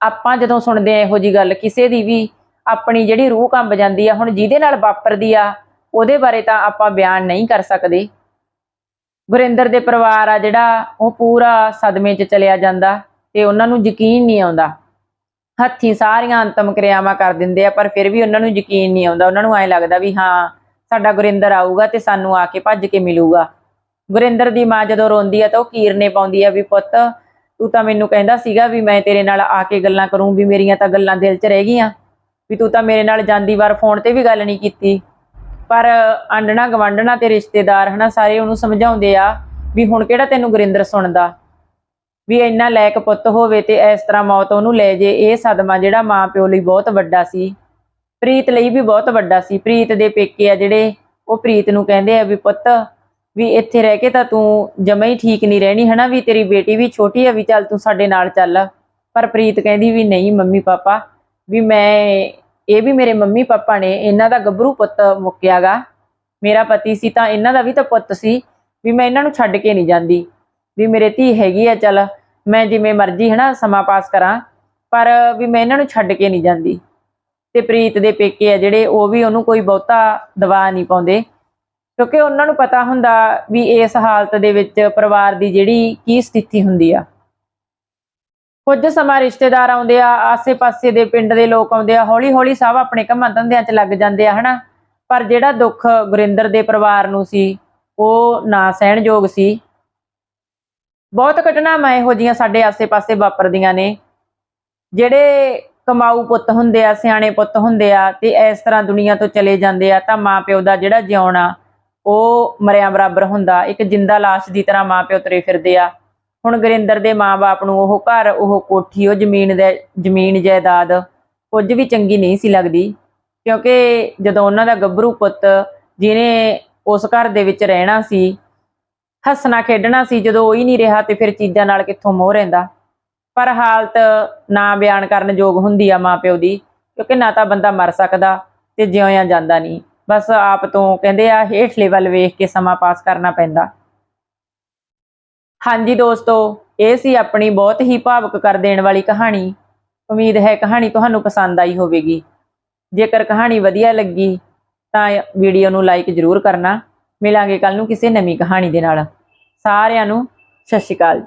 ਆਪਾਂ ਜਦੋਂ ਸੁਣਦੇ ਆ ਇਹੋ ਜੀ ਗੱਲ, ਕਿਸੇ ਦੀ ਵੀ ਆਪਣੀ ਜਿਹੜੀ ਰੂਹ ਕੰਬ ਜਾਂਦੀ ਆ, ਹੁਣ ਜਿਹਦੇ ਨਾਲ ਵਾਪਰਦੀ ਆ, ਉਹਦੇ ਬਾਰੇ ਤਾਂ ਆਪਾਂ ਬਿਆਨ ਨਹੀਂ ਕਰ ਸਕਦੇ। ਗੁਰਿੰਦਰ ਦੇ ਪਰਿਵਾਰ ਆ ਜਿਹੜਾ, ਉਹ ਪੂਰਾ ਸਦਮੇ 'ਚ ਚਲਿਆ ਜਾਂਦਾ ਤੇ ਉਹਨਾਂ ਨੂੰ ਯਕੀਨ ਨਹੀਂ ਆਉਂਦਾ। ਹੱਥੀਂ ਸਾਰੀਆਂ ਅੰਤਮ ਕਿਰਿਆਵਾਂ ਕਰ ਦਿੰਦੇ ਆ, ਪਰ ਫਿਰ ਵੀ ਉਹਨਾਂ ਨੂੰ ਯਕੀਨ ਨਹੀਂ ਆਉਂਦਾ। ਉਹਨਾਂ ਨੂੰ ਐਂ ਲੱਗਦਾ ਵੀ ਹਾਂ, ਸਾਡਾ ਗੁਰਿੰਦਰ ਆਊਗਾ ਤੇ ਸਾਨੂੰ ਆ ਕੇ ਭੱਜ ਕੇ ਮਿਲੂਗਾ। ਗੁਰਿੰਦਰ ਦੀ ਮਾਂ ਜਦੋਂ ਰੋਂਦੀ ਆ ਤਾਂ ਉਹ ਕੀਰਨੇ ਪਾਉਂਦੀ ਆ ਵੀ, ਪੁੱਤ, ਤੂੰ ਤਾਂ ਮੈਨੂੰ ਕਹਿੰਦਾ ਸੀਗਾ ਵੀ ਮੈਂ ਤੇਰੇ ਨਾਲ ਆ ਕੇ ਗੱਲਾਂ ਕਰੂੰ, ਵੀ ਮੇਰੀਆਂ ਤਾਂ ਗੱਲਾਂ ਦਿਲ 'ਚ ਰਹਿ ਗਈਆਂ। ਵੀ ਤੂੰ ਤਾਂ ਮੇਰੇ ਨਾਲ ਜਾਂਦੀ ਵਾਰ ਫੋਨ ਤੇ ਵੀ ਗੱਲ ਨਹੀਂ ਕੀਤੀ। ਪਰ ਆਂਡਣਾ ਗਵਾਂਡਣਾ ਤੇ ਰਿਸ਼ਤੇਦਾਰ ਹਨਾ, ਸਾਰੇ ਉਹਨੂੰ ਸਮਝਾਉਂਦੇ ਆ ਵੀ ਹੁਣ ਕਿਹੜਾ ਤੈਨੂੰ ਗੁਰਿੰਦਰ ਸੁਣਦਾ? ਵੀ ਇੰਨਾ ਲਾਇਕ ਪੁੱਤ ਹੋਵੇ ਤੇ ਇਸ ਤਰ੍ਹਾਂ ਮੌਤ ਉਹਨੂੰ ਲੈ ਜੇ। ਇਹ ਸਦਮਾ ਜਿਹੜਾ ਮਾਂ ਪਿਓ ਲਈ ਬਹੁਤ ਵੱਡਾ ਸੀ। ਪ੍ਰੀਤ ਲਈ ਵੀ ਬਹੁਤ ਵੱਡਾ ਸੀ। ਪ੍ਰੀਤ ਦੇ ਪੇਕੇ ਆ ਜਿਹੜੇ, ਉਹ ਪ੍ਰੀਤ ਨੂੰ ਕਹਿੰਦੇ ਆ ਵੀ ਪੁੱਤ, ਵੀ ਇੱਥੇ ਰਹਿ ਕੇ ਤਾਂ ਤੂੰ ਜਮਾ ਹੀ ਠੀਕ ਨਹੀਂ ਰਹਿਣੀ ਹਨਾ, ਵੀ ਤੇਰੀ ਬੇਟੀ ਵੀ ਛੋਟੀ ਆ, ਵੀ ਚੱਲ ਤੂੰ ਸਾਡੇ ਨਾਲ ਚੱਲ। ਪਰ ਪ੍ਰੀਤ ਕਹਿੰਦੀ ਵੀ ਨਹੀਂ ਮੰਮੀ ਪਾਪਾ ਵੀ ਮੈਂ ਇਹ ਵੀ ਮੇਰੇ ਮੰਮੀ ਪਾਪਾ ਨੇ, ਇਹਨਾਂ ਦਾ ਗੱਭਰੂ ਪੁੱਤ ਮੁੱਕਿਆਗਾ। ਮੇਰਾ ਪਤੀ ਸੀ ਤਾਂ ਇਹਨਾਂ ਦਾ ਵੀ ਤਾਂ ਪੁੱਤ ਸੀ, ਵੀ ਮੈਂ ਇਹਨਾਂ ਨੂੰ ਛੱਡ ਕੇ ਨਹੀਂ ਜਾਂਦੀ। ਵੀ ਮੇਰੇ ਧੀ ਹੈਗੀ ਆ, ਚੱਲ ਮੈਂ ਜਿਵੇਂ ਮਰਜ਼ੀ ਹਨਾ ਸਮਾਂ ਪਾਸ ਕਰਾਂ, ਪਰ ਵੀ ਮੈਂ ਇਹਨਾਂ ਨੂੰ ਛੱਡ ਕੇ ਨਹੀਂ ਜਾਂਦੀ। ਤੇ ਪ੍ਰੀਤ ਦੇ ਪੇਕੇ ਆ ਜਿਹੜੇ, ਉਹ ਵੀ ਉਹਨੂੰ ਕੋਈ ਬਹੁਤਾ ਦਵਾ ਨਹੀਂ ਪਾਉਂਦੇ। ਕਿਉਂਕਿ ਉਹਨਾਂ ਨੂੰ ਪਤਾ ਹੁੰਦਾ ਵੀ ਇਸ ਹਾਲਤ ਦੇ ਵਿੱਚ ਪਰਿਵਾਰ ਦੀ ਜਿਹੜੀ ਕੀ ਸਥਿਤੀ ਹੁੰਦੀ ਆ। ਕੁਝ ਸਮਾਂ ਰਿਸ਼ਤੇਦਾਰ ਆਉਂਦੇ ਆ, ਆਸੇ-ਪਾਸੇ ਦੇ ਪਿੰਡ ਦੇ ਲੋਕ ਆਉਂਦੇ ਆ, ਹੌਲੀ-ਹੌਲੀ ਸਭ ਆਪਣੇ ਕੰਮਾਂ ਧੰਦਿਆਂ 'ਚ ਲੱਗ ਜਾਂਦੇ ਆ, ਹਨਾ? ਪਰ ਜਿਹੜਾ ਦੁੱਖ ਗੁਰਿੰਦਰ ਦੇ ਪਰਿਵਾਰ ਨੂੰ ਸੀ, ਉਹ ਨਾ ਸਹਿਣਯੋਗ ਸੀ। ਬਹੁਤ ਘਟਨਾਵਾਂ ਇਹੋ ਜੀਆਂ ਸਾਡੇ ਆਸੇ-ਪਾਸੇ ਵਾਪਰਦੀਆਂ ਨੇ। ਜਿਹੜੇ ਕਮਾਊ ਪੁੱਤ ਹੁੰਦੇ ਆ, ਸਿਆਣੇ ਪੁੱਤ ਹੁੰਦੇ ਆ ਤੇ ਇਸ ਤਰ੍ਹਾਂ ਦੁਨੀਆ ਤੋਂ ਚਲੇ ਜਾਂਦੇ ਆ ਤਾਂ ਮਾਪਿਓ ਦਾ ਜਿਹੜਾ ਜਿਉਣਾ, ਉਹ ਮਰਿਆ ਬਰਾਬਰ ਹੁੰਦਾ। ਇੱਕ ਜਿੰਦਾ ਲਾਸ਼ ਦੀ ਤਰ੍ਹਾਂ ਮਾਪਿਓ ਤਰੇ ਫਿਰਦੇ ਆ। ਹੁਣ ਗੁਰਿੰਦਰ ਦੇ ਮਾਪੇ ਨੂੰ ਉਹ ਘਰ, ਉਹ ਕੋਠੀ, ਉਹ ਜ਼ਮੀਨ ਦੇ, ਜ਼ਮੀਨ ਜਾਇਦਾਦ ਕੁਝ ਵੀ ਚੰਗੀ ਨਹੀਂ ਸੀ ਲੱਗਦੀ, ਕਿਉਂਕਿ ਜਦੋਂ ਉਹਨਾਂ ਦਾ ਗੱਭਰੂ ਪੁੱਤ ਜਿਹਨੇ ਉਸ ਘਰ ਦੇ ਵਿੱਚ ਰਹਿਣਾ ਸੀ, ਹੱਸਣਾ, ਖੇਡਣਾ ਸੀ, ਜਦੋਂ ਉਹ ਹੀ ਨਹੀਂ ਰਿਹਾ ਤੇ ਫਿਰ ਚੀਜ਼ਾਂ ਨਾਲ ਕਿੱਥੋਂ ਮੋਹ ਰਹਿੰਦਾ? ਪਰ ਹਾਲਤ ਨਾ ਬਿਆਨ ਕਰਨ ਯੋਗ ਹੁੰਦੀ ਆ ਮਾਪਿਓ ਦੀ, ਕਿਉਂਕਿ ਨਾ ਤਾਂ ਬੰਦਾ ਮਰ ਸਕਦਾ ਤੇ ਜਿਉਿਆਂ ਜਾਂਦਾ ਨਹੀਂ। ਬਸ ਆਪ ਤੋਂ ਕਹਿੰਦੇ ਆ, ਹੇਠਲੇ ਵੱਲ ਵੇਖ ਕੇ ਸਮਾਂ ਪਾਸ ਕਰਨਾ ਪੈਂਦਾ। ਹਾਂਜੀ ਦੋਸਤੋ, ਇਹ ਸੀ ਆਪਣੀ ਬਹੁਤ ਹੀ ਭਾਵਕ ਕਰ ਦੇਣ ਵਾਲੀ ਕਹਾਣੀ। ਉਮੀਦ ਹੈ ਕਹਾਣੀ ਤੁਹਾਨੂੰ ਪਸੰਦ ਆਈ ਹੋਵੇਗੀ। ਜੇਕਰ ਕਹਾਣੀ ਵਧੀਆ ਲੱਗੀ, ਤਾਂ ਵੀਡੀਓ ਨੂੰ ਲਾਈਕ ਜ਼ਰੂਰ ਕਰਨਾ। ਮਿਲਾਂਗੇ ਕੱਲ ਨੂੰ ਕਿਸੇ ਨਵੀਂ ਕਹਾਣੀ ਦੇ ਨਾਲ। ਸਾਰਿਆਂ ਨੂੰ ਸਤਿ ਸ਼੍ਰੀ ਅਕਾਲ